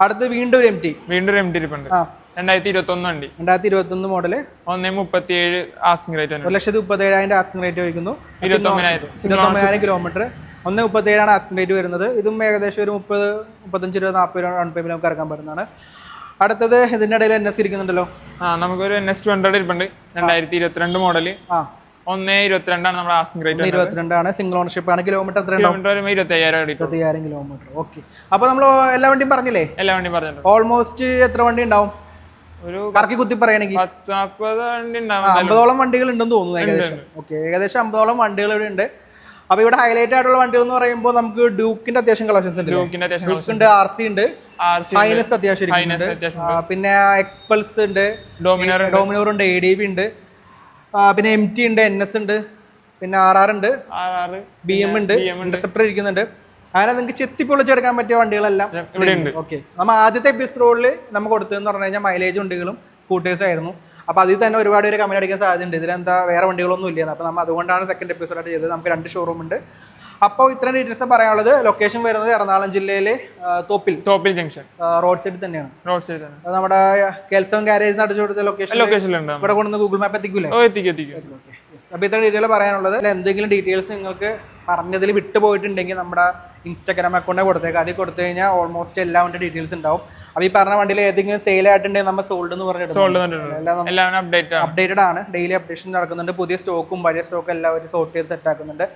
അടുത്ത് വീണ്ടും ഒരു എം ടി വീണ്ടും ഒരു എം ടി ഇരിപ്പുണ്ട്. ആ രണ്ടായിരത്തി ഇരുപത്തി ഒന്ന് വണ്ടി. രണ്ടായിരത്തി ഇരുപത്തി ഒന്ന് മോഡൽ. ഒന്ന് മുപ്പത്തി ഏഴ് ആസ്കിംഗ് റേറ്റ് ഒരു ലക്ഷത്തി മുപ്പത്തേഴായിരം ആസ്കിംഗ് റേറ്റ് വയ്ക്കുന്നു ഇരുപത്തൊമ്പതിനായിരം. കിലോമീറ്റർ ഒന്ന് മുപ്പത്തേഴാണ് ആസ്കിംഗ് റേറ്റ് വരുന്നത്. ഇതും ഏകദേശം ഒരു മുപ്പത് മുപ്പത്തഞ്ച് രൂപ നാൽപ്പത് രൂപ ഡൗൺ പേയ്മെന്റ് നമുക്ക് ഇറക്കാൻ പറ്റുന്നതാണ്. അടുത്തത് ഇതിന്റെ ഇടയിൽ എൻ എസ് ഇരിക്കുന്നുണ്ടല്ലോ. ആ നമുക്കൊരു എൻ എസ് ടു ഹൺഡ്രഡ് ഇരിപ്പുണ്ട്. രണ്ടായിരത്തി ഇരുപത്തിരണ്ട് മോഡൽ ആ. ഒന്ന് ഇരുപത്തിരണ്ടാണ് നമ്മുടെ ആസ്കിംഗ് റേറ്റ് ഇരുപത്തിരണ്ടാണ്. സിംഗിൾ ഓണർഷിപ്പ് ആണ്. കിലോമീറ്റർ എത്ര കിലോമീറ്റർ വരുമ്പോൾ ഇരുപത്തി അയ്യായിരം ഓടിയിട്ടുള്ളൂ ഇരുപത്തിയായിരം കിലോമീറ്റർ ഓക്കെ അപ്പൊ നമ്മൾ എല്ലാ വണ്ടിയും പറഞ്ഞില്ലേ? എല്ലാ വണ്ടിയും പറഞ്ഞു ഓൾമോസ്റ്റ് എത്ര വണ്ടി ഉണ്ടാവും? കറക്കി കുത്തി പറയണെങ്കിൽ. അമ്പതോളം വണ്ടികൾ ഉണ്ടെന്ന് തോന്നുന്നു ഏകദേശം. ഓക്കെ ഏകദേശം അമ്പതോളം വണ്ടികൾ ഇവിടെ ഉണ്ട്. അപ്പൊ ഇവിടെ ഹൈലൈറ്റ് ആയിട്ടുള്ള വണ്ടികൾ എന്ന് പറയുമ്പോൾ നമുക്ക് ഡ്യൂക്കിന്റെ അത്യാവശ്യം കളക്ഷൻസ് ഉണ്ട് ഡ്യൂക്ക് ഉണ്ട് ആർ സി ഉണ്ട്. ഹൈനസ് അത്യാവശ്യം പിന്നെ എക്സ്പൾസ് ഉണ്ട്. ഡോമിനോർ ഉണ്ട്. എ ഡി ബി ഉണ്ട്. പിന്നെ എം ടി ഉണ്ട് എൻ എസ് ഉണ്ട്. പിന്നെ ആർ ആർ ഉണ്ട്. ബി എം ഉണ്ട്. ഇന്റർസെപ്റ്റർ ഇരിക്കുന്നുണ്ട്. അങ്ങനെ നിങ്ങൾക്ക് ചെത്തി പൊളിച്ചെടുക്കാൻ പറ്റിയ വണ്ടികളെല്ലാം ഓക്കെ നമ്മൾ ആദ്യത്തെ ബിസ് റോഡിൽ നമ്മൾ കൊടുത്തതെന്ന് പറഞ്ഞു കഴിഞ്ഞാൽ മൈലേജ് വണ്ടികളും സ്കൂട്ടേഴ്സും ആയിരുന്നു. അപ്പോൾ അതിൽ തന്നെ ഒരുപാട് പേര് കമന്റ് അടിക്കാൻ സാധ്യതയുണ്ട്. ഇതിലെന്താ വേറെ വണ്ടികളൊന്നും ഇല്ല അപ്പോൾ നമ്മൾ അതുകൊണ്ടാണ് സെക്കൻഡ് എപ്പിസോഡായിട്ട് ചെയ്തത്. നമുക്ക് രണ്ട് ഷോറൂം ഉണ്ട്. അപ്പോൾ ഇത്രയും ഡീറ്റെയിൽസ് പറയാനുള്ളത്. ലൊക്കേഷൻ വരുന്നത് എറണാകുളം ജില്ലയിലെ തോപ്പിൽ. തോപ്പിൽ ജംഗ്ഷൻ റോഡ് സൈഡിൽ തന്നെയാണ്. റോഡ് സൈഡ് നമ്മുടെ കെൽസവും ഗാരേജ് അടിച്ചു കൊടുത്ത ലൊക്കേഷൻ ഇവിടെ കൊണ്ടുവന്ന് ഗൂഗിൾ മാപ്പ് എത്തിക്കൂലേ? ഓ എത്തിക്കും ഓക്കെ അപ്പോൾ ഇത്രയും ഡീറ്റെയിൽ പറയാനുള്ളത്. എന്തെങ്കിലും ഡീറ്റെയിൽസ് നിങ്ങൾക്ക് പറഞ്ഞതിൽ വിട്ടുപോയിട്ടുണ്ടെങ്കിൽ നമ്മുടെ ഇൻസ്റ്റാഗ്രാം അക്കൗണ്ടേ കൊടുത്തേക്ക്. അതിൽ കൊടുത്തു കഴിഞ്ഞാൽ ഓൾമോസ്റ്റ് എല്ലാ വണ്ടി ഡീറ്റെയിൽസ് ഉണ്ടാവും. അപ്പോൾ ഈ പറഞ്ഞ വണ്ടിയിൽ ഏതെങ്കിലും സെയിൽ ആയിട്ടുണ്ടെങ്കിൽ നമ്മൾ സോൾഡ് എന്ന് പറഞ്ഞിട്ട് സോൾഡ് തന്നിട്ടുണ്ട് എല്ലാം അപ്ഡേറ്റ് ആണ്. അപ്ഡേറ്റഡ് ആണ്. ഡെയിലി അപ്ഡേഷൻ നടക്കുന്നുണ്ട്. പുതിയ സ്റ്റോക്കും പഴയ സ്റ്റോക്കും എല്ലാവരും സോർട്ട് ചെയ്ത് സെറ്റ് ആക്കുന്നുണ്ട്.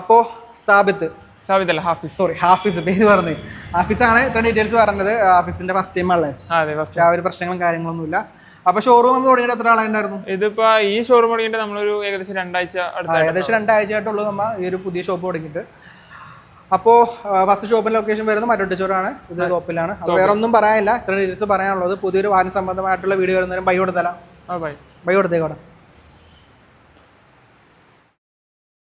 അപ്പോൾ സാബിത്ത്. സാബിത്തല്ല ഹാഫിസ്. സോറി ഹാഫിസ് പേര് പറഞ്ഞു. ഹാഫിസ് ആണ് ഇത്ര ഡീറ്റെയിൽസ് പറഞ്ഞത്. ഹാഫിസിന്റെ ഫസ്റ്റ് ടൈം ആണല്ലേ? ആ ഒരു പ്രശ്നങ്ങളും കാര്യങ്ങളൊന്നുമില്ല. അപ്പോൾ ഷോറൂം നമ്മൾ തുടങ്ങിയിട്ട് എത്ര ആളായിരുന്നു ഇതിപ്പോ ഈ ഷോറൂം തുടങ്ങിയിട്ട് നമ്മളൊരു ഏകദേശം രണ്ടാഴ്ച ഏകദേശം രണ്ടാഴ്ച രണ്ടാഴ്ചയായിട്ടുള്ളൂ നമ്മ ഈ ഒരു പുതിയ ഷോപ്പ് തുടങ്ങിയിട്ട്. അപ്പോ ഫസ്റ്റ് ഷോപ്പിന്റെ ലൊക്കേഷൻ വരുന്നത് മറ്റൊട്ടിച്ചോറാണ് ഇത് ഷോപ്പിലാണ് വേറെ ഒന്നും പറയാനില്ല. ഇത്ര ഡീറ്റെയിൽസ് പറയാനുള്ളത്. പുതിയൊരു വാഹന സംബന്ധമായിട്ടുള്ള വീഡിയോ വരുന്നതിനും ബൈ കൊടുത്തല ബൈ. കൊടുത്തേക്കോടെ